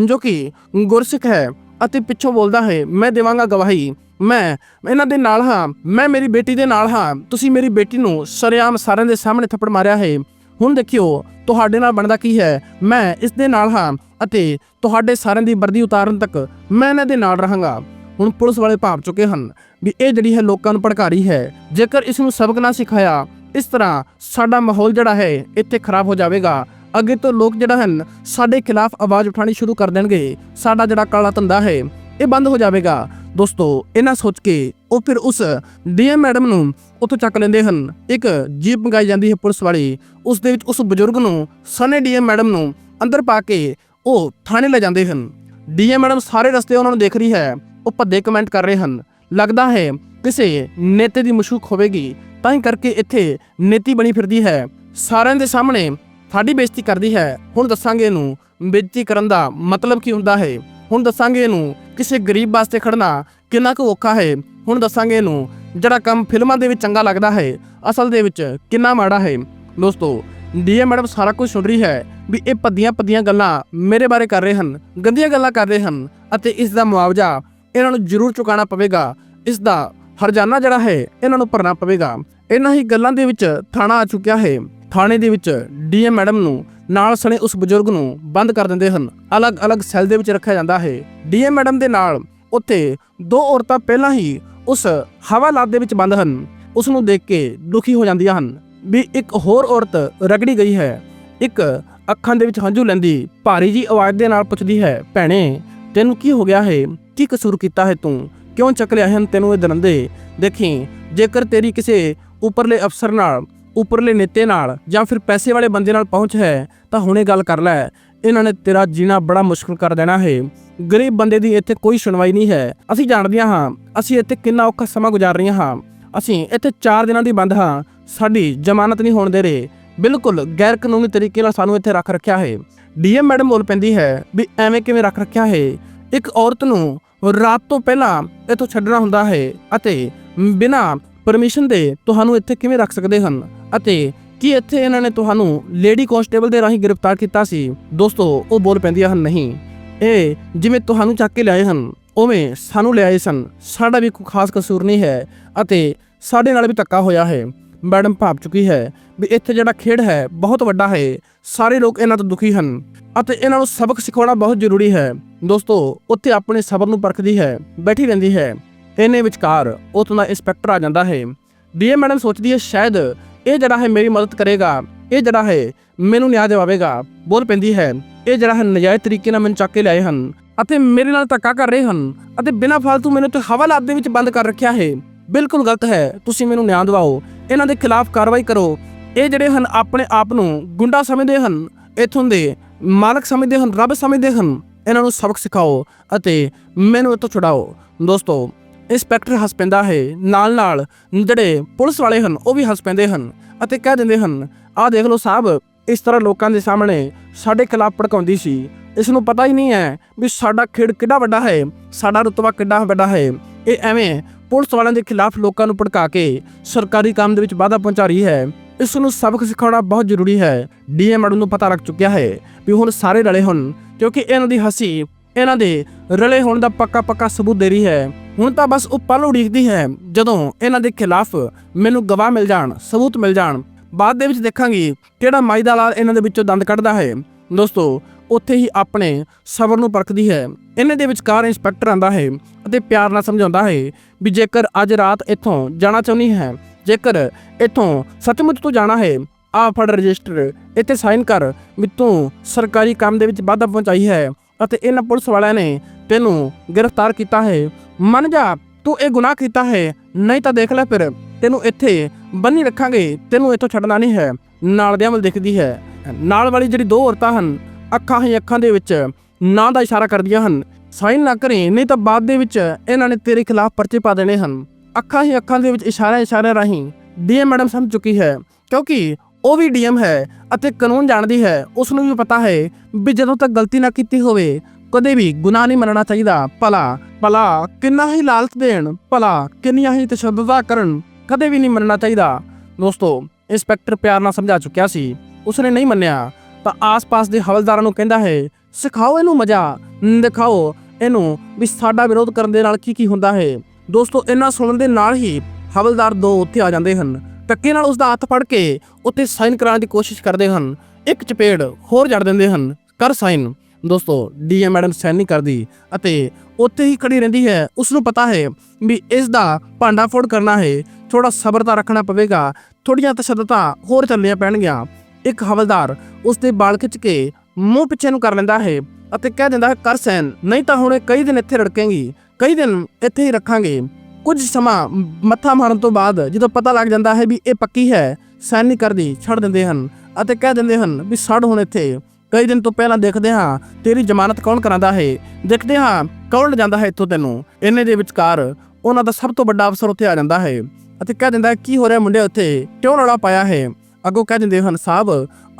ਜੋ ਕਿ ਗੁਰਸਿੱਖ ਹੈ ਅਤੇ ਪਿੱਛੋਂ ਬੋਲਦਾ ਹੈ, ਮੈਂ ਦੇਵਾਂਗਾ ਗਵਾਹੀ। ਮੈਂ ਇਹਨਾਂ ਦੇ ਨਾਲ ਹਾਂ। ਮੈਂ ਮੇਰੀ ਬੇਟੀ ਦੇ ਨਾਲ ਹਾਂ। ਤੁਸੀਂ ਮੇਰੀ ਬੇਟੀ ਨੂੰ ਸਰਿਆਮ ਸਾਰਿਆਂ ਦੇ ਸਾਹਮਣੇ ਥੱਪੜ ਮਾਰਿਆ ਹੈ। ਹੁਣ ਦੇਖਿਓ, ਤੁਹਾਡੇ ਨਾਲ ਬਣਦਾ ਕੀ ਹੈ? ਮੈਂ ਇਸ ਦੇ ਨਾਲ ਹਾਂ ਅਤੇ ਤੁਹਾਡੇ ਸਾਰਿਆਂ ਦੀ ਵਰਦੀ ਉਤਾਰਨ ਤੱਕ ਮੈਂ ਇਹਨਾਂ ਦੇ ਨਾਲ ਰਹਾਂਗਾ। ਹੁਣ ਪੁਲਿਸ ਵਾਲੇ ਭਾਵ ਚੁੱਕੇ ਹਨ ਵੀ ਇਹ ਜਿਹੜੀ ਹੈ ਲੋਕਾਂ ਨੂੰ ਭੜਕਾਰੀ ਹੈ, ਜੇਕਰ ਇਸ ਨੂੰ ਸਬਕ ਨਾ ਸਿਖਾਇਆ, ਇਸ ਤਰ੍ਹਾਂ ਸਾਡਾ ਮਾਹੌਲ ਜਿਹੜਾ ਹੈ, ਇੱਥੇ ਖਰਾਬ ਹੋ ਜਾਵੇਗਾ। ਅੱਗੇ ਤੋਂ ਲੋਕ ਜਿਹੜਾ ਹਨ, ਸਾਡੇ ਖਿਲਾਫ ਆਵਾਜ਼ ਉਠਾਣੀ ਸ਼ੁਰੂ ਕਰ ਦੇਣਗੇ। ਸਾਡਾ ਜਿਹੜਾ ਕਾਲਾ ਧੰਦਾ ਹੈ, ਇਹ ਬੰਦ ਹੋ ਜਾਵੇਗਾ। ਦੋਸਤੋ ਇਹਨਾਂ ਸੋਚ ਕੇ ਉਹ ਫਿਰ ਉਸ ਡੀਐਮ ਮੈਡਮ ਨੂੰ ਉੱਥੋਂ ਚੱਕ ਲੈਂਦੇ ਹਨ। ਇੱਕ ਜੀਪ ਮੰਗਾਈ ਜਾਂਦੀ ਹੈ ਪੁਲਿਸ ਵਾਲੀ, ਉਸ ਦੇ ਵਿੱਚ ਉਸ ਬਜ਼ੁਰਗ ਨੂੰ, ਸਨੇ ਡੀਐਮ ਮੈਡਮ ਨੂੰ ਅੰਦਰ ਪਾ ਕੇ ਉਹ ਥਾਣੇ ਲੈ ਜਾਂਦੇ ਹਨ। ਡੀਐਮ ਮੈਡਮ ਸਾਰੇ ਰਸਤੇ ਉਹਨਾਂ ਨੂੰ ਦੇਖ ਰਹੀ ਹੈ। ਉਹ ਭੱਦੇ ਕਮੈਂਟ ਕਰ ਰਹੇ ਹਨ। ਲੱਗਦਾ ਹੈ ਕਿਸੇ ਨੇਤੇ ਦੀ ਮਸ਼ੂਕ ਹੋਵੇਗੀ, ਤਾਂ ਹੀ ਕਰਕੇ ਇੱਥੇ ਨੇਤੀ ਬਣੀ ਫਿਰਦੀ ਹੈ। ਸਾਰਿਆਂ ਦੇ ਸਾਹਮਣੇ ਸਾਡੀ ਬੇਇੱਜ਼ਤੀ ਕਰਦੀ ਹੈ। ਹੁਣ ਦੱਸਾਂਗੇ ਇਹਨੂੰ ਬੇਇੱਜ਼ਤੀ ਕਰਨ ਦਾ ਮਤਲਬ ਕੀ ਹੁੰਦਾ ਹੈ। ਹੁਣ ਦੱਸਾਂਗੇ ਇਹਨੂੰ ਕਿਸੇ ਗਰੀਬ ਵਾਸਤੇ ਖੜਨਾ ਕਿੰਨਾ ਕੁ ਔਖਾ ਹੈ। ਹੁਣ ਦੱਸਾਂਗੇ ਇਹਨੂੰ ਜਿਹੜਾ ਕੰਮ ਫਿਲਮਾਂ ਦੇ ਵਿੱਚ ਚੰਗਾ ਲੱਗਦਾ ਹੈ, ਅਸਲ ਦੇ ਵਿੱਚ ਕਿੰਨਾ ਮਾੜਾ ਹੈ। ਦੋਸਤੋ ਡੀਐਮ ਮੈਡਮ ਸਾਰਾ ਕੁਝ ਸੁਣ ਰਹੀ ਹੈ ਵੀ ਇਹ ਪੱਦੀਆਂ ਪੱਦੀਆਂ ਗੱਲਾਂ ਮੇਰੇ ਬਾਰੇ ਕਰ ਰਹੇ ਹਨ, ਗੰਦੀਆਂ ਗੱਲਾਂ ਕਰ ਰਹੇ ਹਨ ਅਤੇ ਇਸ ਦਾ ਮੁਆਵਜ਼ਾ ਇਹਨਾਂ ਨੂੰ ਜ਼ਰੂਰ ਚੁਕਾਉਣਾ ਪਵੇਗਾ। ਇਸ ਦਾ ਹਰਜਾਨਾ ਜਿਹੜਾ ਹੈ, ਇਹਨਾਂ ਨੂੰ ਭਰਨਾ ਪਵੇਗਾ। ਇਹਨਾਂ ਹੀ ਗੱਲਾਂ ਦੇ ਵਿੱਚ ਥਾਣਾ ਆ ਚੁੱਕਿਆ ਹੈ। ਥਾਣੇ ਦੇ ਵਿੱਚ ਡੀਐਮ ਮੈਡਮ ਨੂੰ ਨਾਲ ਸਣੇ ਉਸ ਬਜ਼ੁਰਗ ਨੂੰ ਬੰਦ ਕਰ ਦਿੰਦੇ ਹਨ। ਅਲੱਗ-ਅਲੱਗ ਸੈੱਲ ਦੇ ਵਿੱਚ ਰੱਖਿਆ ਜਾਂਦਾ ਹੈ। ਡੀਐਮ ਮੈਡਮ ਦੇ ਨਾਲ ਉੱਥੇ ਦੋ ਔਰਤਾਂ ਪਹਿਲਾਂ ਹੀ ਉਸ ਹਵਾਲਾਤ ਦੇ ਵਿੱਚ ਬੰਦ ਹਨ। ਉਸ ਨੂੰ ਦੇਖ ਕੇ ਦੁਖੀ ਹੋ ਜਾਂਦੀਆਂ ਹਨ ਵੀ ਇੱਕ ਹੋਰ ਔਰਤ ਰਗੜੀ ਗਈ ਹੈ। ਇੱਕ ਅੱਖਾਂ ਦੇ ਵਿੱਚ ਹੰਝੂ ਲੈਂਦੀ ਭਾਰੀ ਜੀ ਆਵਾਜ਼ ਦੇ ਨਾਲ ਪੁੱਛਦੀ ਹੈ, ਭੈਣੇ, ਤੈਨੂੰ ਕੀ ਹੋ ਗਿਆ ਹੈ? ਕੀ ਕਸੂਰ ਕੀਤਾ ਹੈ ਤੂੰ? ਕਿਉਂ ਚੱਕ ਲਿਆ ਹਨ ਤੈਨੂੰ ਇਹ ਦਰੰਦੇ? ਦੇਖੀ, ਜੇਕਰ ਤੇਰੀ ਕਿਸੇ ਉੱਪਰਲੇ ਅਫਸਰ ਨਾਲ, ਉੱਪਰਲੇ ਨੇਤੇ ਨਾਲ ਜਾਂ ਫਿਰ ਪੈਸੇ ਵਾਲੇ ਬੰਦੇ ਨਾਲ ਪਹੁੰਚ ਹੈ, ਤਾਂ ਹੁਣੇ ਗੱਲ ਕਰ ਲੈ। ਇਹਨਾਂ ਨੇ ਤੇਰਾ ਜੀਣਾ ਬੜਾ ਮੁਸ਼ਕਲ ਕਰ ਦੇਣਾ ਹੈ। ਗਰੀਬ ਬੰਦੇ ਦੀ ਇੱਥੇ ਕੋਈ ਸੁਣਵਾਈ ਨਹੀਂ ਹੈ। ਅਸੀਂ ਜਾਣਦੀਆਂ ਹਾਂ, ਅਸੀਂ ਇੱਥੇ ਕਿੰਨਾ ਔਖਾ ਸਮਾਂ ਗੁਜ਼ਾਰ ਰਹੀਆਂ ਹਾਂ। ਅਸੀਂ ਇੱਥੇ 4 ਦਿਨਾਂ ਦੀ ਬੰਦ ਹਾਂ। ਸਾਡੀ ਜ਼ਮਾਨਤ ਨਹੀਂ ਹੋਣ ਦੇ ਰਹੇ। ਬਿਲਕੁਲ ਗੈਰ ਕਾਨੂੰਨੀ ਤਰੀਕੇ ਨਾਲ ਸਾਨੂੰ ਇੱਥੇ ਰੱਖ ਰੱਖਿਆ ਹੈ। ਡੀਐਮ ਮੈਡਮ ਬੋਲ ਪੈਂਦੀ ਹੈ ਵੀ ਐਵੇਂ ਕਿਵੇਂ ਰੱਖ ਰੱਖਿਆ ਹੈ। ਇੱਕ ਔਰਤ ਨੂੰ ਰਾਤ ਤੋਂ ਪਹਿਲਾਂ ਇੱਥੋਂ ਛੱਡਣਾ ਹੁੰਦਾ ਹੈ ਅਤੇ ਬਿਨਾਂ ਪਰਮਿਸ਼ਨ ਦੇ ਤੁਹਾਨੂੰ ਇੱਥੇ ਕਿਵੇਂ ਰੱਖ ਸਕਦੇ ਹਨ? ਅਤੇ ਕੀ ਇੱਥੇ ਇਹਨਾਂ ਨੇ ਤੁਹਾਨੂੰ ਲੇਡੀ ਕਨਸਟੇਬਲ ਦੇ ਰਾਹੀਂ ਗ੍ਰਿਫਤਾਰ ਕੀਤਾ ਸੀ? ਦੋਸਤੋ, ਉਹ ਬੋਲ ਪੈਂਦੀਆਂ ਹਨ, ਨਹੀਂ, ਇਹ ਜਿਵੇਂ ਤੁਹਾਨੂੰ ਚੱਕ ਕੇ ਲਿਆਏ ਹਨ, ਉਵੇਂ ਸਾਨੂੰ ਲਿਆਏ ਸਨ। ਸਾਡਾ ਵੀ ਕੋਈ ਖਾਸ ਕਸੂਰ ਨਹੀਂ ਹੈ ਅਤੇ ਸਾਡੇ ਨਾਲ ਵੀ ਧੱਕਾ ਹੋਇਆ ਹੈ। ਮੈਡਮ ਭਾਪ ਚੁੱਕੀ ਹੈ ਵੀ ਇੱਥੇ ਜਿਹੜਾ ਖੇਡ ਹੈ ਬਹੁਤ ਵੱਡਾ ਹੈ, ਸਾਰੇ ਲੋਕ ਇਹਨਾਂ ਤੋਂ ਦੁਖੀ ਹਨ ਅਤੇ ਇਹਨਾਂ ਨੂੰ ਸਬਕ ਸਿਖਾਉਣਾ ਬਹੁਤ ਜ਼ਰੂਰੀ ਹੈ। ਦੋਸਤੋ, ਉੱਥੇ ਆਪਣੇ ਸਬਰ ਨੂੰ ਪਰਖਦੀ ਹੈ, ਬੈਠੀ ਰਹਿੰਦੀ ਹੈ। ਇਹਨੇ ਵਿਚਕਾਰ ਉਤੋਂ ਦਾ ਇੰਸਪੈਕਟਰ ਆ ਜਾਂਦਾ ਹੈ। ਡੀਐਮ ਮੈਡਮ ਸੋਚਦੀ ਹੈ ਸ਼ਾਇਦ ਇਹ ਜਿਹੜਾ ਹੈ ਮੇਰੀ ਮਦਦ ਕਰੇਗਾ, ਇਹ ਜਿਹੜਾ ਹੈ ਮੈਨੂੰ ਨਿਆਂ ਦਿਵਾਵੇਗਾ ਬੋਲ ਪੈਂਦੀ ਹੈ। ਇਹ ਜਿਹੜਾ ਹੈ ਨਜਾਇਜ਼ ਤਰੀਕੇ ਨਾਲ ਮੈਨੂੰ ਚੱਕ ਕੇ ਲਿਆਏ ਹਨ ਅਤੇ ਮੇਰੇ ਨਾਲ ਧੱਕਾ ਕਰ ਰਹੇ ਹਨ ਅਤੇ ਬਿਨਾਂ ਫालतू ਮੈਨੂੰ ਤੇ ਹਵਾਲਾਤ ਦੇ ਵਿੱਚ ਬੰਦ ਕਰ ਰੱਖਿਆ ਹੈ। ਬਿਲਕੁਲ ਗਲਤ ਹੈ। ਤੁਸੀਂ ਮੈਨੂੰ ਨਿਆਂ ਦਿਵਾਓ। ਇਹਨਾਂ ਦੇ ਖਿਲਾਫ ਕਾਰਵਾਈ ਕਰੋ। ਇਹ ਜਿਹੜੇ ਹਨ, ਆਪਣੇ ਆਪ ਨੂੰ ਗੁੰਡਾ ਸਮਝਦੇ ਹਨ, ਇਥੋਂ ਦੇ ਮਾਲਕ ਸਮਝਦੇ ਹਨ, ਰੱਬ ਸਮਝਦੇ ਹਨ, ਇਹਨਾਂ ਨੂੰ ਸਬਕ ਸਿਖਾਓ ਅਤੇ ਮੈਨੂੰ ਇਤੋਂ ਛੁਡਾਓ। ਦੋਸਤੋ, ਇੰਸਪੈਕਟਰ ਹੱਸ ਪੈਂਦਾ ਹੈ। ਨਾਲ ਨਾਲ ਜਿਹੜੇ ਪੁਲਿਸ ਵਾਲੇ ਹਨ, ਉਹ ਵੀ ਹੱਸ ਪੈਂਦੇ ਹਨ ਅਤੇ ਕਹਿ ਦਿੰਦੇ ਹਨ, ਆਹ ਦੇਖ ਲਓ ਸਾਹਿਬ, ਇਸ ਤਰ੍ਹਾਂ ਲੋਕਾਂ ਦੇ ਸਾਹਮਣੇ ਸਾਡੇ ਖਿਲਾਫ ਭੜਕਾਉਂਦੀ ਸੀ। ਇਸ ਨੂੰ ਪਤਾ ਹੀ ਨਹੀਂ ਹੈ ਵੀ ਸਾਡਾ ਖੇਡ ਕਿੱਡਾ ਵੱਡਾ ਹੈ, ਸਾਡਾ ਰੁਤਬਾ ਕਿੱਡਾ ਵੱਡਾ ਹੈ। ਇਹ ਐਵੇਂ ਪੁਲਿਸ ਵਾਲਿਆਂ ਦੇ ਖਿਲਾਫ ਲੋਕਾਂ ਨੂੰ ਭੜਕਾ ਕੇ ਸਰਕਾਰੀ ਕੰਮ ਦੇ ਵਿੱਚ ਵਾਧਾ ਪਹੁੰਚਾ ਰਹੀ ਹੈ। ਇਸ ਨੂੰ ਸਬਕ ਸਿਖਾਉਣਾ ਬਹੁਤ ਜ਼ਰੂਰੀ ਹੈ। ਡੀਐਮ ਮੈਡਮ ਨੂੰ ਪਤਾ ਲੱਗ ਚੁੱਕਿਆ ਹੈ ਵੀ ਹੁਣ ਸਾਰੇ ਰਲੇ ਹੁਣ, ਕਿਉਂਕਿ ਇਹਨਾਂ ਦੀ ਹੱਸੀ, ਇਹਨਾਂ ਦੇ ਰਲੇ ਹੋਣ ਦਾ ਪੱਕਾ ਪੱਕਾ ਸਬੂਤ ਦੇ ਰਹੀ ਹੈ। ਹੁਣ ਤਾਂ ਬਸ ਉਹ ਪਲ ਉਡੀਕਦੀ ਹੈ, ਜਦੋਂ ਇਹਨਾਂ ਦੇ ਖਿਲਾਫ ਮੈਨੂੰ ਗਵਾਹ ਮਿਲ ਜਾਣ, ਸਬੂਤ ਮਿਲ ਜਾਣ। ਬਾਅਦ ਦੇ ਵਿੱਚ ਦੇਖਾਂਗੀ ਕਿਹੜਾ ਮਾਈਦਾ ਲਾਲ ਇਹਨਾਂ ਦੇ ਵਿੱਚੋਂ ਦੰਦ ਕੱਢਦਾ ਹੈ। ਦੋਸਤੋ ਉੱਥੇ ਹੀ ਆਪਣੇ ਸਬਰ ਨੂੰ ਪਰਖਦੀ ਹੈ। ਇਹਨਾਂ ਦੇ ਵਿਚਕਾਰ ਇੰਸਪੈਕਟਰ ਆਂਦਾ ਹੈ ਅਤੇ ਪਿਆਰ ਨਾਲ ਸਮਝਾਉਂਦਾ ਹੈ ਵੀ ਜੇਕਰ ਅੱਜ ਰਾਤ ਇੱਥੋਂ ਜਾਣਾ ਚਾਹੁੰਦੀ ਹੈ, ਜੇਕਰ ਇੱਥੋਂ ਸੱਚਮੁੱਚ ਤੂੰ ਜਾਣਾ ਹੈ, ਆ ਫੜ ਰਜਿਸਟਰ, ਇੱਥੇ ਸਾਈਨ ਕਰ ਵੀ ਤੂੰ ਸਰਕਾਰੀ ਕੰਮ ਦੇ ਵਿੱਚ ਵਾਧਾ ਪਹੁੰਚਾਈ ਹੈ ਅਤੇ ਇਹਨਾਂ ਪੁਲਿਸ ਵਾਲਿਆਂ ਨੇ ਤੈਨੂੰ ਗ੍ਰਿਫਤਾਰ ਕੀਤਾ ਹੈ। ਮੰਨ ਜਾ, ਤੂੰ ਇਹ ਗੁਨਾਹ ਕੀਤਾ ਹੈ, ਨਹੀਂ ਤਾਂ ਦੇਖ ਲੈ ਫਿਰ, ਤੈਨੂੰ ਇੱਥੇ ਬੰਨੀ ਰੱਖਾਂਗੇ, ਤੈਨੂੰ ਇੱਥੋਂ ਛੱਡਣਾ ਨਹੀਂ ਹੈ। ਨਾਲ ਦੇ ਅਮਲ ਦਿਖਦੀ ਹੈ। ਨਾਲ ਵਾਲੀ ਜਿਹੜੀ ਦੋ ਔਰਤਾਂ ਹਨ ਅੱਖਾਂ ਹੀ ਅੱਖਾਂ ਦੇ ਵਿੱਚ ਨਾਂ ਦਾ ਇਸ਼ਾਰਾ ਕਰਦੀਆਂ ਹਨ। ਸਾਈਨ ਨਾ ਕਰੇ, ਨਹੀਂ ਤਾਂ ਬਾਅਦ ਦੇ ਵਿੱਚ ਇਹਨਾਂ ਨੇ ਤੇਰੇ ਖਿਲਾਫ ਪਰਚੇ ਪਾ ਦੇਣੇ ਹਨ। ਅੱਖਾਂ ਹੀ ਅੱਖਾਂ ਦੇ ਵਿੱਚ ਇਸ਼ਾਰਾ, ਇਸ਼ਾਰੇ ਰਾਹੀਂ ਡੀਐਮ ਮੈਡਮ ਸਮਝ ਚੁੱਕੀ ਹੈ, ਕਿਉਂਕਿ ਉਹ ਵੀ ਡੀਐਮ ਹੈ ਅਤੇ ਕਾਨੂੰਨ ਜਾਣਦੀ ਹੈ। ਉਸ ਨੂੰ ਵੀ ਪਤਾ ਹੈ ਵੀ ਜਦੋਂ ਤੱਕ ਗਲਤੀ ਨਾ ਕੀਤੀ ਹੋਵੇ, ਕਦੇ ਵੀ ਗੁਨਾਹ ਨਹੀਂ ਮੰਨਣਾ ਚਾਹੀਦਾ। ਭਲਾ ਭਲਾ, ਕਿੰਨਾ ਹੀ ਲਾਲਚ ਦੇਣ, ਭਲਾ, ਕਿੰਨੀਆਂ ਹੀ ਤਸ਼ੱਦਦਾਂ ਕਰਨ, ਕਦੇ ਵੀ ਨਹੀਂ ਮੰਨਣਾ ਚਾਹੀਦਾ। ਦੋਸਤੋ, ਇੰਸਪੈਕਟਰ ਪਿਆਰ ਨਾਲ ਸਮਝਾ ਚੁੱਕਿਆ ਸੀ। ਉਸਨੇ ਨਹੀਂ ਮੰਨਿਆ। ਤਾਂ ਆਸ-ਪਾਸ ਦੇ ਹਵਲਦਾਰਾਂ ਨੂੰ ਕਹਿੰਦਾ ਹੈ, ਸਿਖਾਓ ਇਹਨੂੰ ਮਜ਼ਾ ਦਿਖਾਓ ਇਹਨੂੰ ਵੀ ਸਾਡਾ ਵਿਰੋਧ ਕਰਨ ਦੇ ਨਾਲ ਕੀ ਕੀ ਹੁੰਦਾ ਹੈ। ਦੋਸਤੋ, ਇਹਨਾਂ ਸੁਣਨ ਦੇ ਨਾਲ ਹੀ ਹਵਲਦਾਰ ਦੋ ਉੱਥੇ ਆ ਜਾਂਦੇ ਹਨ। ਟੱਕੇ ਨਾਲ ਉਸ ਦਾ ਹੱਥ ਫੜ ਕੇ ਉੱਤੇ ਸਾਈਨ ਕਰਾਉਣ ਦੀ ਕੋਸ਼ਿਸ਼ ਕਰਦੇ ਹਨ। ਇੱਕ ਚਪੇੜ ਹੋਰ ਜੜ ਦਿੰਦੇ ਹਨ। ਕਰ ਸਾਈਨ। ਦੋਸਤੋ ਡੀਐਮ ਮੈਡਮ ਸਾਈਨ ਨਹੀਂ ਕਰਦੀ ਅਤੇ ਉੱਥੇ ਹੀ ਖੜੀ ਰਹਿੰਦੀ ਹੈ। ਉਸ ਨੂੰ ਪਤਾ ਹੈ ਵੀ ਇਸ ਦਾ ਭਾਂਡਾ ਫੋੜ ਕਰਨਾ ਹੈ। ਥੋੜਾ ਸਬਰ ਤਾਂ ਰੱਖਣਾ ਪਵੇਗਾ। ਥੋੜੀਆਂ ਤਸ਼ੱਦਦਾਂ ਹੋਰ ਚੱਲਣੀਆਂ ਪੈਣਗੀਆਂ। ਇੱਕ ਹਵਲਦਾਰ ਉਸ ਦੇ ਵਾਲ ਖਿੱਚ ਕੇ ਮੂੰਹ ਪਿੱਛੇ ਨੂੰ ਕਰ ਲੈਂਦਾ ਹੈ ਅਤੇ ਕਹਿ ਦਿੰਦਾ ਹੈ, ਕਰ ਸੈਨ, ਨਹੀਂ ਤਾਂ ਹੁਣ ਇਹ ਕਈ ਦਿਨ ਇੱਥੇ ਰੜਕੇਂਗੀ, ਕਈ ਦਿਨ ਇੱਥੇ ਹੀ ਰੱਖਾਂਗੇ। ਕੁਝ ਸਮਾਂ ਮੱਥਾ ਮਾਰਨ ਤੋਂ ਬਾਅਦ ਜਦੋਂ ਪਤਾ ਲੱਗ ਜਾਂਦਾ ਹੈ ਵੀ ਇਹ ਪੱਕੀ ਹੈ, ਸੈਨ ਨਹੀਂ ਕਰਦੀ, ਛੱਡ ਦਿੰਦੇ ਹਨ ਅਤੇ ਕਹਿ ਦਿੰਦੇ ਹਨ ਵੀ ਛੱਡ ਹੁਣ ਇੱਥੇ। ਕਈ ਦਿਨ ਤੋਂ ਪਹਿਲਾਂ ਦੇਖਦੇ ਹਾਂ, ਤੇਰੀ ਜ਼ਮਾਨਤ ਕੌਣ ਕਰਾਂਦਾ ਹੈ? ਦੇਖਦੇ ਹਾਂ ਕੌਣ ਲਿਜਾਂਦਾ ਹੈ ਇੱਥੋਂ ਤੈਨੂੰ? ਇੰਨੇ ਦੇ ਵਿਚਕਾਰ ਉਹਨਾਂ ਦਾ ਸਭ ਤੋਂ ਵੱਡਾ ਅਫਸਰ ਉੱਥੇ ਆ ਜਾਂਦਾ ਹੈ ਅਤੇ ਕਹਿ ਦਿੰਦਾ ਹੈ, ਕੀ ਹੋ ਰਿਹਾ ਮੁੰਡੇ ਉੱਥੇ? ਕਿਉਂ ਰੌਲਾ ਪਾਇਆ ਹੈ? ਅੱਗੋਂ ਕਹਿ ਦਿੰਦੇ ਹਨ ਸਾਹਿਬ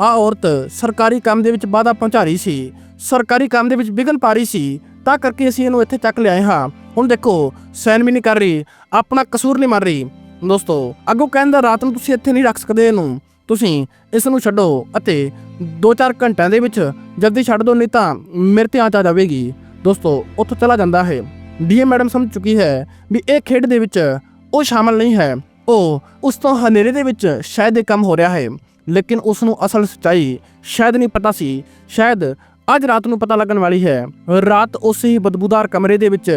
ਆ ਔਰਤ ਸਰਕਾਰੀ ਕੰਮ ਦੇ ਵਿੱਚ ਬਾਧਾ ਪਹੁੰਚਾ ਰਹੀ ਸੀ, ਸਰਕਾਰੀ ਕੰਮ ਦੇ ਵਿੱਚ ਵਿਘਨ ਪਾ ਰਹੀ ਸੀ, ਤਾਂ ਕਰਕੇ ਅਸੀਂ ਇਹਨੂੰ ਇੱਥੇ ਚੱਕ ਲਿਆਏ ਹਾਂ। ਹੁਣ ਦੇਖੋ, ਸੈਨ ਵੀ ਨਹੀਂ ਕਰ ਰਹੀ, ਆਪਣਾ ਕਸੂਰ ਨਹੀਂ ਮੰਨ ਰਹੀ। ਦੋਸਤੋ, ਅੱਗੋਂ ਕਹਿੰਦਾ ਰਾਤ ਨੂੰ ਤੁਸੀਂ ਇੱਥੇ ਨਹੀਂ ਰੱਖ ਸਕਦੇ ਇਹਨੂੰ। ਤੁਸੀਂ ਇਸ ਨੂੰ ਛੱਡੋ ਅਤੇ 2-4 ਘੰਟਿਆਂ ਦੇ ਵਿੱਚ ਜਲਦੀ ਛੱਡ ਦਿਓ, ਨਹੀਂ ਤਾਂ ਮੇਰੇ ਤੇ ਆਂਚ ਆ ਜਾਵੇਗੀ। ਦੋਸਤੋ, ਉੱਥੋਂ ਚਲਾ ਜਾਂਦਾ ਹੈ। ਡੀਐਮ ਮੈਡਮ ਸਮਝ ਚੁੱਕੀ ਹੈ ਵੀ ਇਹ ਖੇਡ ਦੇ ਵਿੱਚ ਉਹ ਸ਼ਾਮਲ ਨਹੀਂ ਹੈ। ਉਹ ਉਸ ਤੋਂ ਹਨੇਰੇ ਦੇ ਵਿੱਚ ਸ਼ਾਇਦ ਇਹ ਕੰਮ ਹੋ ਰਿਹਾ ਹੈ। ਲੇਕਿਨ ਉਸ ਨੂੰ ਅਸਲ ਸੱਚਾਈ ਸ਼ਾਇਦ ਨਹੀਂ ਪਤਾ ਸੀ। ਸ਼ਾਇਦ ਅੱਜ ਰਾਤ ਨੂੰ ਪਤਾ ਲੱਗਣ ਵਾਲੀ ਹੈ। ਰਾਤ ਉਸੇ ਹੀ ਬਦਬੂਦਾਰ ਕਮਰੇ ਦੇ ਵਿੱਚ,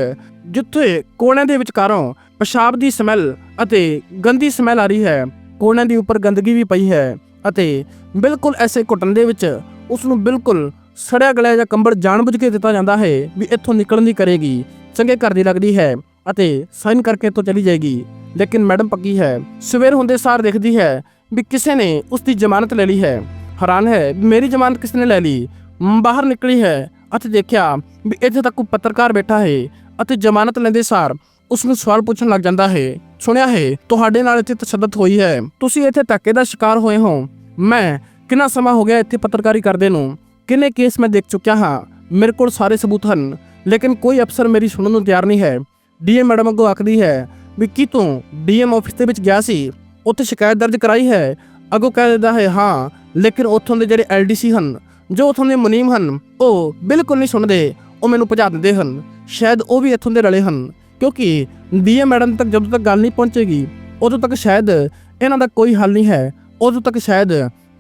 ਜਿੱਥੇ ਕੋਣਿਆਂ ਦੇ ਵਿਚਕਾਰੋਂ ਪਿਸ਼ਾਬ ਦੀ ਸਮੈਲ ਅਤੇ ਗੰਦੀ ਸਮੈਲ ਆ ਰਹੀ ਹੈ, ਕੋਣਿਆਂ ਦੇ ਉੱਪਰ ਗੰਦਗੀ ਵੀ ਪਈ ਹੈ ਅਤੇ ਬਿਲਕੁਲ ਐਸੇ ਘੁੱਟਣ ਦੇ ਵਿੱਚ ਉਸ ਨੂੰ ਬਿਲਕੁਲ ਸੜਿਆ ਗਲਿਆ ਜਾਂ ਕੰਬਲ ਜਾਣਬੁੱਝ ਕੇ ਦਿੱਤਾ ਜਾਂਦਾ ਹੈ ਵੀ ਇੱਥੋਂ ਨਿਕਲਣ ਦੀ ਕਰੇਗੀ, ਚੰਗੇ ਘਰ ਦੀ ਲੱਗਦੀ ਹੈ ਅਤੇ ਸਾਈਨ ਕਰਕੇ ਇੱਥੋਂ ਚਲੀ ਜਾਏਗੀ। ਲੇਕਿਨ ਮੈਡਮ ਪੱਕੀ ਹੈ, ਸਵੇਰ ਹੁੰਦੇ ਸਾਰ ਦੇਖਦੀ ਹੈ ਵੀ ਕਿਸੇ ਨੇ ਉਸ ਦੀ ਜ਼ਮਾਨਤ ਲੈ ਲਈ ਹੈ। ਹੈਰਾਨ ਹੈ ਵੀ ਮੇਰੀ ਜ਼ਮਾਨਤ ਕਿਸ ਨੇ ਲੈ ਲਈ? ਬਾਹਰ ਨਿਕਲੀ ਹੈ ਅਤੇ ਦੇਖਿਆ ਵੀ ਇੱਥੇ ਤੱਕ ਕੋਈ ਪੱਤਰਕਾਰ ਬੈਠਾ ਹੈ ਅਤੇ ਜ਼ਮਾਨਤ ਲੈਂਦੇ ਸਾਰ ਉਸ ਨੂੰ ਸਵਾਲ ਪੁੱਛਣ ਲੱਗ ਜਾਂਦਾ ਹੈ, ਸੁਣਿਆ ਹੈ, ਤੁਹਾਡੇ ਨਾਲ ਇੱਥੇ ਤਸ਼ੱਦਦ ਹੋਈ ਹੈ। ਤੁਸੀਂ ਇੱਥੇ ਧੱਕੇ ਦਾ ਸ਼ਿਕਾਰ ਹੋਏ ਹੋ। ਮੈਂ ਕਿੰਨਾ ਸਮਾਂ ਹੋ ਗਿਆ ਇੱਥੇ ਪੱਤਰਕਾਰੀ ਕਰਦੇ ਨੂੰ? ਕਿੰਨੇ ਕੇਸ ਮੈਂ ਦੇਖ ਚੁੱਕਿਆ ਹਾਂ। ਮੇਰੇ ਕੋਲ ਸਾਰੇ ਸਬੂਤ ਹਨ, ਲੇਕਿਨ ਕੋਈ ਅਫਸਰ ਮੇਰੀ ਸੁਣਨ ਨੂੰ ਤਿਆਰ ਨਹੀਂ ਹੈ। ਡੀਐਮ ਮੈਡਮ ਅੱਗੋਂ ਆਖਦੀ ਹੈ ਵੀ ਕੀ ਤੂੰ ਡੀਐਮ ਆਫਿਸ ਦੇ ਵਿੱਚ ਗਿਆ ਸੀ? ਉੱਥੇ ਸ਼ਿਕਾਇਤ ਦਰਜ ਕਰਾਈ ਹੈ। ਅੱਗੋਂ ਕਹਿ ਦਿੰਦਾ ਹੈ, ਹਾਂ, ਲੇਕਿਨ ਉੱਥੋਂ ਦੇ ਜਿਹੜੇ ਐਲਡੀਸੀ ਹਨ, ਜੋ ਉੱਥੋਂ ਦੇ ਮੁਨੀਮ ਹਨ, ਉਹ ਬਿਲਕੁਲ ਨਹੀਂ ਸੁਣਦੇ। ਉਹ ਮੈਨੂੰ ਭਜਾ ਦਿੰਦੇ ਹਨ। ਸ਼ਾਇਦ ਉਹ ਵੀ ਇੱਥੋਂ ਦੇ ਰਲੇ ਹਨ, ਕਿਉਂਕਿ ਡੀਐਮ ਮੈਡਮ ਤੱਕ ਜਦੋਂ ਤੱਕ ਗੱਲ ਨਹੀਂ ਪਹੁੰਚੇਗੀ, ਉਦੋਂ ਤੱਕ ਸ਼ਾਇਦ ਇਹਨਾਂ ਦਾ ਕੋਈ ਹੱਲ ਨਹੀਂ ਹੈ। ਉਦੋਂ ਤੱਕ ਸ਼ਾਇਦ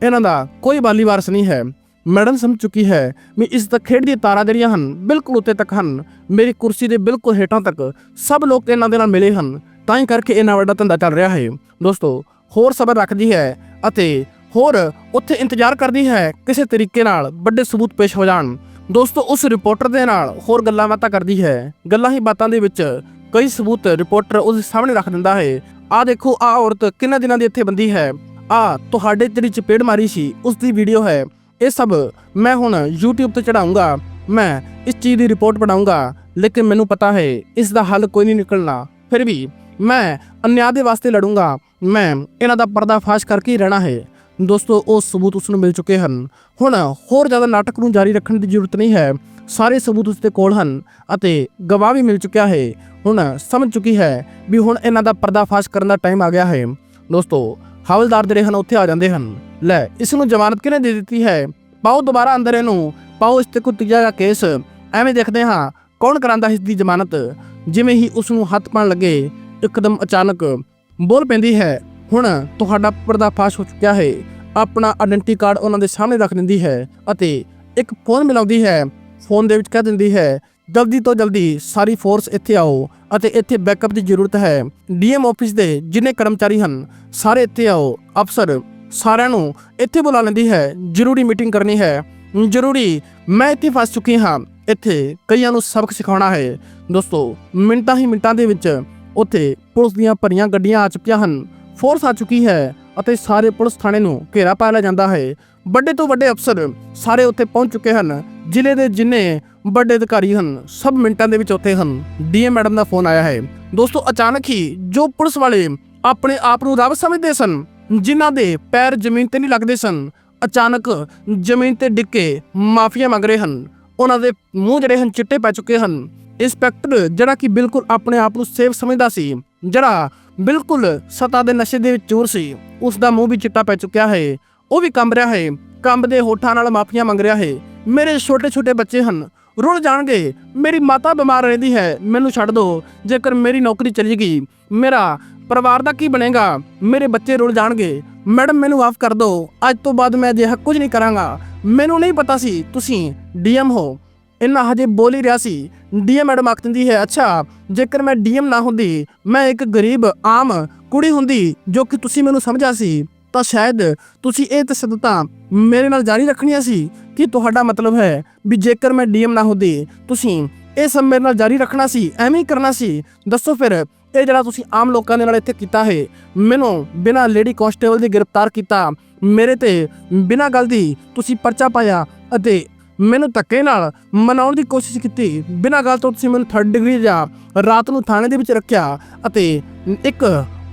ਇਹਨਾਂ ਦਾ ਕੋਈ ਬਾਲੀ ਵਾਰਸ ਨਹੀਂ ਹੈ। ਮੈਡਮ ਸਮਝ ਚੁੱਕੀ ਹੈ ਵੀ ਇਸ ਦਾ ਖੇਡ ਦੀਆਂ ਤਾਰਾਂ ਜਿਹੜੀਆਂ ਹਨ, ਬਿਲਕੁਲ ਉੱਤੇ ਤੱਕ ਹਨ। ਮੇਰੀ ਕੁਰਸੀ ਦੇ ਬਿਲਕੁਲ ਹੇਠਾਂ ਤੱਕ ਸਭ ਲੋਕ ਇਹਨਾਂ ਦੇ ਨਾਲ ਮਿਲੇ ਹਨ। ਤਾਂ ਹੀ ਕਰਕੇ ਇਹਨਾਂ ਵੱਡਾ ਧੰਦਾ ਚੱਲ ਰਿਹਾ ਹੈ। ਦੋਸਤੋ, ਹੋਰ ਸਬਰ ਰੱਖਦੀ ਹੈ ਅਤੇ ਹੋਰ ਉੱਥੇ ਇੰਤਜ਼ਾਰ ਕਰਦੀ ਹੈ ਕਿਸੇ ਤਰੀਕੇ ਨਾਲ ਵੱਡੇ ਸਬੂਤ ਪੇਸ਼ ਹੋ ਜਾਣ। ਦੋਸਤੋ, ਉਸ ਰਿਪੋਰਟਰ ਦੇ ਨਾਲ ਹੋਰ ਗੱਲਾਂ ਬਾਤਾਂ ਕਰਦੀ ਹੈ। ਗੱਲਾਂ ਹੀ ਬਾਤਾਂ ਦੇ ਵਿੱਚ ਕਈ ਸਬੂਤ ਰਿਪੋਰਟਰ ਉਸ ਸਾਹਮਣੇ ਰੱਖ ਦਿੰਦਾ ਹੈ। ਆ ਦੇਖੋ ਆ ਔਰਤ ਕਿੰਨੇ ਦਿਨਾਂ ਦੀ ਇੱਥੇ ਬੰਦੀ ਹੈ। ਆ ਤੁਹਾਡੇ ਤੇਰੀ ਚਪੇੜ ਮਾਰੀ ਸੀ, ਉਸ ਦੀ ਵੀਡੀਓ ਹੈ। ਇਹ ਸਭ ਮੈਂ ਹੁਣ YouTube ਤੇ ਚੜਾਉਂਗਾ। ਮੈਂ ਇਸ ਚੀਜ਼ ਦੀ ਰਿਪੋਰਟ ਬਣਾਉਂਗਾ। ਲੇਕਿਨ ਮੈਨੂੰ ਪਤਾ ਹੈ, ਇਸ ਦਾ ਹੱਲ ਕੋਈ ਨਹੀਂ ਨਿਕਲਣਾ। ਫਿਰ ਵੀ ਮੈਂ ਅਨਿਆਂ ਦੇ ਵਾਸਤੇ ਲੜੂੰਗਾ। ਮੈਂ ਇਹਨਾਂ ਦਾ ਪਰਦਾਫਾਸ਼ ਕਰਕੇ ਹੀ ਰਹਿਣਾ ਹੈ। ਦੋਸਤੋ, ਉਹ ਸਬੂਤ ਉਸ ਨੂੰ ਮਿਲ ਚੁੱਕੇ ਹਨ। ਹੁਣ ਹੋਰ ਜ਼ਿਆਦਾ ਨਾਟਕ ਨੂੰ ਜਾਰੀ ਰੱਖਣ ਦੀ ਜ਼ਰੂਰਤ ਨਹੀਂ ਹੈ। ਸਾਰੇ ਸਬੂਤ ਉਸ ਦੇ ਕੋਲ ਹਨ ਅਤੇ ਗਵਾਹ ਵੀ ਮਿਲ ਚੁੱਕਿਆ ਹੈ। ਹੁਣ ਸਮਝ ਚੁੱਕੀ ਹੈ ਵੀ ਹੁਣ ਇਹਨਾਂ ਦਾ ਪਰਦਾਫਾਸ਼ ਕਰਨ ਦਾ ਟਾਈਮ ਆ ਗਿਆ ਹੈ। ਦੋਸਤੋ ਹਵਲਦਾਰ ਜਿਹੜੇ ਹਨ, ਉੱਥੇ ਆ ਜਾਂਦੇ ਹਨ। ਲੈ, ਇਸ ਨੂੰ ਜ਼ਮਾਨਤ ਕਿਹਨੇ ਦੇ ਦਿੱਤੀ ਹੈ? ਪਾਓ ਦੁਬਾਰਾ ਅੰਦਰ ਇਹਨੂੰ। ਪਾਓ ਇਸ ਤੇ ਕੋਈ ਤੀਜਾ ਦਾ ਕੇਸ। ਐਵੇਂ ਦੇਖਦੇ ਹਾਂ, ਕੌਣ ਕਰਾਂਦਾ ਇਸ ਦੀ ਜ਼ਮਾਨਤ? ਜਿਵੇਂ ਹੀ ਉਸ ਨੂੰ ਹੱਥ ਪਾਣ ਲੱਗੇ, ਇੱਕਦਮ ਅਚਾਨਕ ਬੋਲ ਪੈਂਦੀ ਹੈ, ਹੁਣ ਤੁਹਾਡਾ ਪਰਦਾਫਾਸ਼ ਹੋ ਚੁੱਕਿਆ ਹੈ। ਆਪਣਾ ਆਇਡੈਂਟੀ ਕਾਰਡ ਉਹਨਾਂ ਦੇ ਸਾਹਮਣੇ ਰੱਖ ਦਿੰਦੀ ਹੈ ਅਤੇ ਇੱਕ ਫੋਨ ਮਿਲਾਉਂਦੀ ਹੈ। ਫੋਨ ਦੇ ਵਿੱਚ ਕਹਿ ਦਿੰਦੀ ਹੈ, ਜਲਦੀ ਤੋਂ ਜਲਦੀ ਸਾਰੀ ਫੋਰਸ ਇੱਥੇ ਆਓ ਅਤੇ ਇੱਥੇ ਬੈਕਅਪ ਦੀ ਜ਼ਰੂਰਤ ਹੈ। ਡੀਐਮ ਆਫਿਸ ਦੇ ਜਿੰਨੇ ਕਰਮਚਾਰੀ ਹਨ ਸਾਰੇ ਇੱਥੇ ਆਓ। ਅਫਸਰ, ਸਾਰਿਆਂ ਨੂੰ ਇੱਥੇ ਬੁਲਾ ਲੈਂਦੀ ਹੈ। ਜ਼ਰੂਰੀ ਮੀਟਿੰਗ ਕਰਨੀ ਹੈ। ਜ਼ਰੂਰੀ, ਮੈਂ ਇੱਥੇ ਫਸ ਚੁੱਕੀ ਹਾਂ। ਇੱਥੇ ਕਈਆਂ ਨੂੰ ਸਬਕ ਸਿਖਾਉਣਾ ਹੈ। ਦੋਸਤੋ, ਮਿੰਟਾਂ ਹੀ ਮਿੰਟਾਂ ਦੇ ਵਿੱਚ ਉੱਥੇ ਪੁਲਿਸ ਦੀਆਂ ਭਰੀਆਂ ਗੱਡੀਆਂ ਆ ਚੁੱਕੀਆਂ ਹਨ। ਫੋਰਸ ਆ ਚੁੱਕੀ ਹੈ ਅਤੇ ਸਾਰੇ ਪੁਲਿਸ ਥਾਣੇ ਨੂੰ ਘੇਰਾ ਪਾ ਲਿਆ ਜਾਂਦਾ ਹੈ। ਵੱਡੇ ਤੋਂ ਵੱਡੇ ਅਫਸਰ ਸਾਰੇ ਉੱਥੇ ਪਹੁੰਚ ਚੁੱਕੇ ਹਨ। ਜ਼ਿਲ੍ਹੇ ਦੇ ਜਿੰਨੇ ਵੱਡੇ ਅਧਿਕਾਰੀ ਹਨ, ਸਭ ਮਿੰਟਾਂ ਦੇ ਵਿੱਚ ਉੱਥੇ ਹਨ। ਡੀਐਮ ਮੈਡਮ ਦਾ ਫੋਨ ਆਇਆ ਹੈ। ਦੋਸਤੋ, ਅਚਾਨਕ ਹੀ ਜੋ ਪੁਲਿਸ ਵਾਲੇ ਆਪਣੇ ਆਪ ਨੂੰ ਰੱਬ ਸਮਝਦੇ ਸਨ, ਜਿਨ੍ਹਾਂ ਦੇ ਪੈਰ ਜ਼ਮੀਨ ਤੇ ਨਹੀਂ ਲੱਗਦੇ ਸਨ, ਅਚਾਨਕ ਜ਼ਮੀਨ ਤੇ ਡਿੱਗ ਕੇ ਮਾਫੀਆ ਮੰਗ ਰਹੇ ਹਨ। ਉਹਨਾਂ ਦੇ ਮੂੰਹ ਜਿਹੜੇ ਹਨ, ਚਿੱਟੇ ਪੈ ਚੁੱਕੇ ਹਨ। ਇੰਸਪੈਕਟਰ, ਜਿਹੜਾ ਕਿ ਬਿਲਕੁਲ ਆਪਣੇ ਆਪ ਨੂੰ ਸੇਫ ਸਮਝਦਾ ਸੀ, ਜਿਹੜਾ ਬਿਲਕੁਲ ਸਤਾ ਦੇ ਨਸ਼ੇ ਦੇ ਵਿੱਚ ਚੂਰ ਸੀ ਉਸ ਦਾ ਮੂੰਹ ਵੀ ਚਿੱਟਾ ਪੈ ਚੁੱਕਿਆ ਹੈ। ਉਹ ਵੀ ਕੰਬ ਰਿਹਾ ਹੈ ਕੰਬਦੇ ਹੋਠਾਂ ਨਾਲ ਮਾਫੀਆਂ ਮੰਗ ਰਿਹਾ ਹੈ। ਮੇਰੇ ਛੋਟੇ ਛੋਟੇ ਬੱਚੇ ਹਨ ਰੁਲ ਜਾਣਗੇ, ਮੇਰੀ ਮਾਤਾ ਬਿਮਾਰ ਰਹਿੰਦੀ ਹੈ, ਮੈਨੂੰ ਛੱਡ ਦਿਓ ਜੇਕਰ ਮੇਰੀ ਨੌਕਰੀ ਚਲੀ ਗਈ, ਮੇਰਾ ਪਰਿਵਾਰ ਦਾ ਕੀ ਬਣੇਗਾ? ਮੇਰੇ ਬੱਚੇ ਰੁਲ ਜਾਣਗੇ। ਮੈਡਮ, ਮੈਨੂੰ ਮਾਫ ਕਰ ਦਿਓ। ਅੱਜ ਤੋਂ ਬਾਅਦ ਮੈਂ ਅਜਿਹਾ ਕੁਝ ਨਹੀਂ ਕਰਾਂਗਾ। ਮੈਨੂੰ ਨਹੀਂ ਪਤਾ ਸੀ ਤੁਸੀਂ ਡੀਐਮ ਹੋ। ਇੰਨਾ ਹਜੇ ਬੋਲ ਹੀ ਰਿਹਾ ਸੀ। ਡੀਐਮ ਮੈਡਮ ਆਖ ਦਿੰਦੀ ਹੈ, ਅੱਛਾ, ਜੇਕਰ ਮੈਂ ਡੀਐਮ ਨਾ ਹੁੰਦੀ, ਮੈਂ ਇੱਕ ਗਰੀਬ, ਆਮ ਕੁੜੀ ਹੁੰਦੀ ਜੋ ਕਿ ਤੁਸੀਂ ਮੈਨੂੰ ਸਮਝਿਆ ਸੀ, ਤਾਂ ਸ਼ਾਇਦ ਤੁਸੀਂ ਇਹ ਤਸ਼ੱਦਤਾਂ ਮੇਰੇ ਨਾਲ ਜਾਰੀ ਰੱਖਣੀਆਂ ਸੀ। ਕਿ ਤੁਹਾਡਾ ਮਤਲਬ ਹੈ ਵੀ ਜੇਕਰ ਮੈਂ ਡੀਐਮ ਨਾ ਹੁੰਦੀ, ਤੁਸੀਂ ਇਹ ਸਭ ਮੇਰੇ ਨਾਲ ਜਾਰੀ ਰੱਖਣਾ ਸੀ, ਐਵੇਂ ਹੀ ਕਰਨਾ ਸੀ? ਦੱਸੋ ਫਿਰ ਇਹ ਜਿਹੜਾ ਤੁਸੀਂ ਆਮ ਲੋਕਾਂ ਦੇ ਨਾਲ ਇੱਥੇ ਕੀਤਾ ਹੈ, ਮੈਨੂੰ ਬਿਨਾਂ ਲੇਡੀ ਕਾਂਸਟੇਬਲ ਦੀ ਗ੍ਰਿਫਤਾਰ ਕੀਤਾ, ਮੇਰੇ ਤੇ ਬਿਨਾਂ ਗੱਲ ਦੀ ਤੁਸੀਂ ਪਰਚਾ ਪਾਇਆ ਅਤੇ ਮੈਨੂੰ ਧੱਕੇ ਨਾਲ ਮਨਾਉਣ ਦੀ ਕੋਸ਼ਿਸ਼ ਕੀਤੀ। ਬਿਨਾਂ ਗੱਲ ਤੋਂ ਤੁਸੀਂ ਮੈਨੂੰ 3rd ਡਿਗਰੀ ਜਾਂ ਰਾਤ ਨੂੰ ਥਾਣੇ ਦੇ ਵਿੱਚ ਰੱਖਿਆ ਅਤੇ ਇੱਕ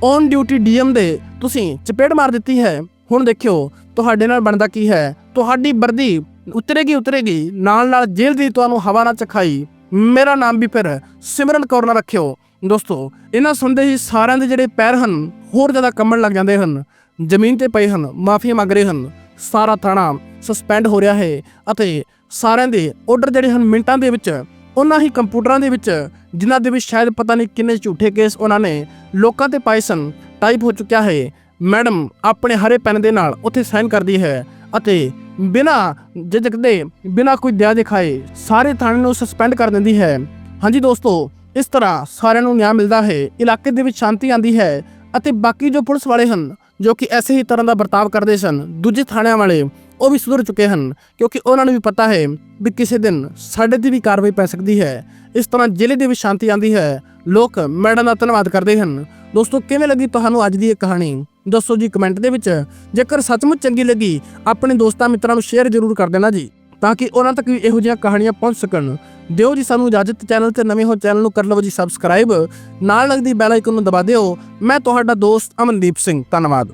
ਔਨ ਡਿਊਟੀ ਡੀਐਮ ਦੇ ਤੁਸੀਂ ਚਪੇੜ ਮਾਰ ਦਿੱਤੀ ਹੈ। ਹੁਣ ਦੇਖਿਓ, ਤੁਹਾਡੇ ਨਾਲ ਬਣਦਾ ਕੀ ਹੈ? ਤੁਹਾਡੀ ਵਰਦੀ ਉਤਰੇਗੀ ਉਤਰੇਗੀ ਨਾਲ ਨਾਲ ਜੇਲ੍ਹ ਦੀ ਤੁਹਾਨੂੰ ਹਵਾ ਨਾ ਚਖਾਈ। ਮੇਰਾ ਨਾਮ ਵੀ ਫਿਰ ਸਿਮਰਨ ਕੌਰ ਨਾ ਰੱਖਿਓ। ਦੋਸਤੋ, ਇਹਨਾਂ ਸੁਣਦੇ ਹੀ ਸਾਰਿਆਂ ਦੇ ਜਿਹੜੇ ਪੈਰ ਹਨ, ਹੋਰ ਜ਼ਿਆਦਾ ਕੰਬਣ ਲੱਗ ਜਾਂਦੇ ਹਨ। ਜ਼ਮੀਨ ਤੇ ਪਏ ਹਨ ਮਾਫੀ ਮੰਗ ਰਹੇ ਹਨ। ਸਾਰਾ ਥਾਣਾ ਸਸਪੈਂਡ ਹੋ ਰਿਹਾ ਹੈ ਅਤੇ ਸਾਰਿਆਂ ਦੇ ਆਰਡਰ ਜਿਹੜੇ ਹਨ, ਮਿੰਟਾਂ ਦੇ ਵਿੱਚ, ਉਹਨਾਂ ਹੀ ਕੰਪਿਊਟਰਾਂ ਦੇ ਵਿੱਚ, ਜਿਨ੍ਹਾਂ ਦੇ ਵਿੱਚ ਸ਼ਾਇਦ ਪਤਾ ਨਹੀਂ ਕਿੰਨੇ ਝੂਠੇ ਕੇਸ ਉਹਨਾਂ ਨੇ ਲੋਕਾਂ ਤੇ ਪਾਏ ਸਨ ਟਾਈਪ ਹੋ ਚੁੱਕਿਆ ਹੈ। ਮੈਡਮ ਆਪਣੇ ਹਰੇ ਪੈਨ ਦੇ ਨਾਲ ਉੱਥੇ ਸਾਈਨ ਕਰਦੀ ਹੈ ਅਤੇ ਬਿਨਾ ਝਿਜਕ ਦੇ ਬਿਨਾ ਕੋਈ ਦਇਆ ਦਿਖਾਏ, ਸਾਰੇ ਥਾਣੇ ਨੂੰ ਸਸਪੈਂਡ ਕਰ ਦਿੰਦੀ ਹੈ। ਹਾਂਜੀ ਦੋਸਤੋ ਇਸ ਤਰ੍ਹਾਂ ਸਾਰਿਆਂ ਨੂੰ ਨਿਆਂ ਮਿਲਦਾ ਹੈ, ਇਲਾਕੇ ਦੇ ਵਿੱਚ ਸ਼ਾਂਤੀ ਆਂਦੀ ਹੈ ਅਤੇ ਬਾਕੀ ਜੋ ਪੁਲਿਸ ਵਾਲੇ ਹਨ, ਜੋ ਕਿ ਐਸੇ ਹੀ ਤਰ੍ਹਾਂ ਦਾ ਵਰਤਾਵ ਕਰਦੇ ਸਨ, ਦੂਜੇ ਥਾਣਿਆਂ ਵਾਲੇ ਉਹ ਵੀ ਸੁਧਰ ਚੁੱਕੇ ਹਨ, ਕਿਉਂਕਿ ਉਹਨਾਂ ਨੂੰ ਵੀ ਪਤਾ ਹੈ ਵੀ ਕਿਸੇ ਦਿਨ ਸਾਡੇ ਤੇ ਵੀ ਕਾਰਵਾਈ ਪੈ ਸਕਦੀ ਹੈ। ਇਸ ਤਰ੍ਹਾਂ ਜ਼ਿਲ੍ਹੇ ਦੇ ਵਿੱਚ ਸ਼ਾਂਤੀ ਆਂਦੀ ਹੈ, ਲੋਕ ਮੈਡਮ ਦਾ ਧੰਨਵਾਦ ਕਰਦੇ ਹਨ। ਦੋਸਤੋ, ਕਿਵੇਂ ਲੱਗੀ ਤੁਹਾਨੂੰ ਅੱਜ ਦੀ ਇਹ ਕਹਾਣੀ? ਦੱਸੋ ਜੀ ਕਮੈਂਟ ਦੇ ਵਿੱਚ। ਜੇਕਰ ਸੱਚਮੁੱਚ ਚੰਗੀ ਲੱਗੀ, ਆਪਣੇ ਦੋਸਤਾਂ ਮਿੱਤਰਾਂ ਨੂੰ ਸ਼ੇਅਰ ਜ਼ਰੂਰ ਕਰ ਦੇਣਾ ਜੀ। ਤਾਂ ਕਿ ਉਹਨਾਂ ਤੱਕ ਵੀ ਇਹੋ ਜਿਹੀਆਂ ਕਹਾਣੀਆਂ ਪਹੁੰਚ ਸਕਣ। ਦਿਓ ਜੀ ਸਾਨੂੰ ਇਜਾਜ਼ਤ ਚੈਨਲ ਤੇ ਨਵੇਂ ਹੋ ਚੈਨਲ ਨੂੰ ਕਰ ਲਵੋ ਜੀ ਸਬਸਕ੍ਰਾਈਬ ਨਾਲ ਲੱਗਦੀ ਬੈਲ ਆਈਕਨ ਨੂੰ ਦਬਾ ਦਿਓ। ਮੈਂ ਤੁਹਾਡਾ ਦੋਸਤ ਅਮਨਦੀਪ ਸਿੰਘ। ਧੰਨਵਾਦ।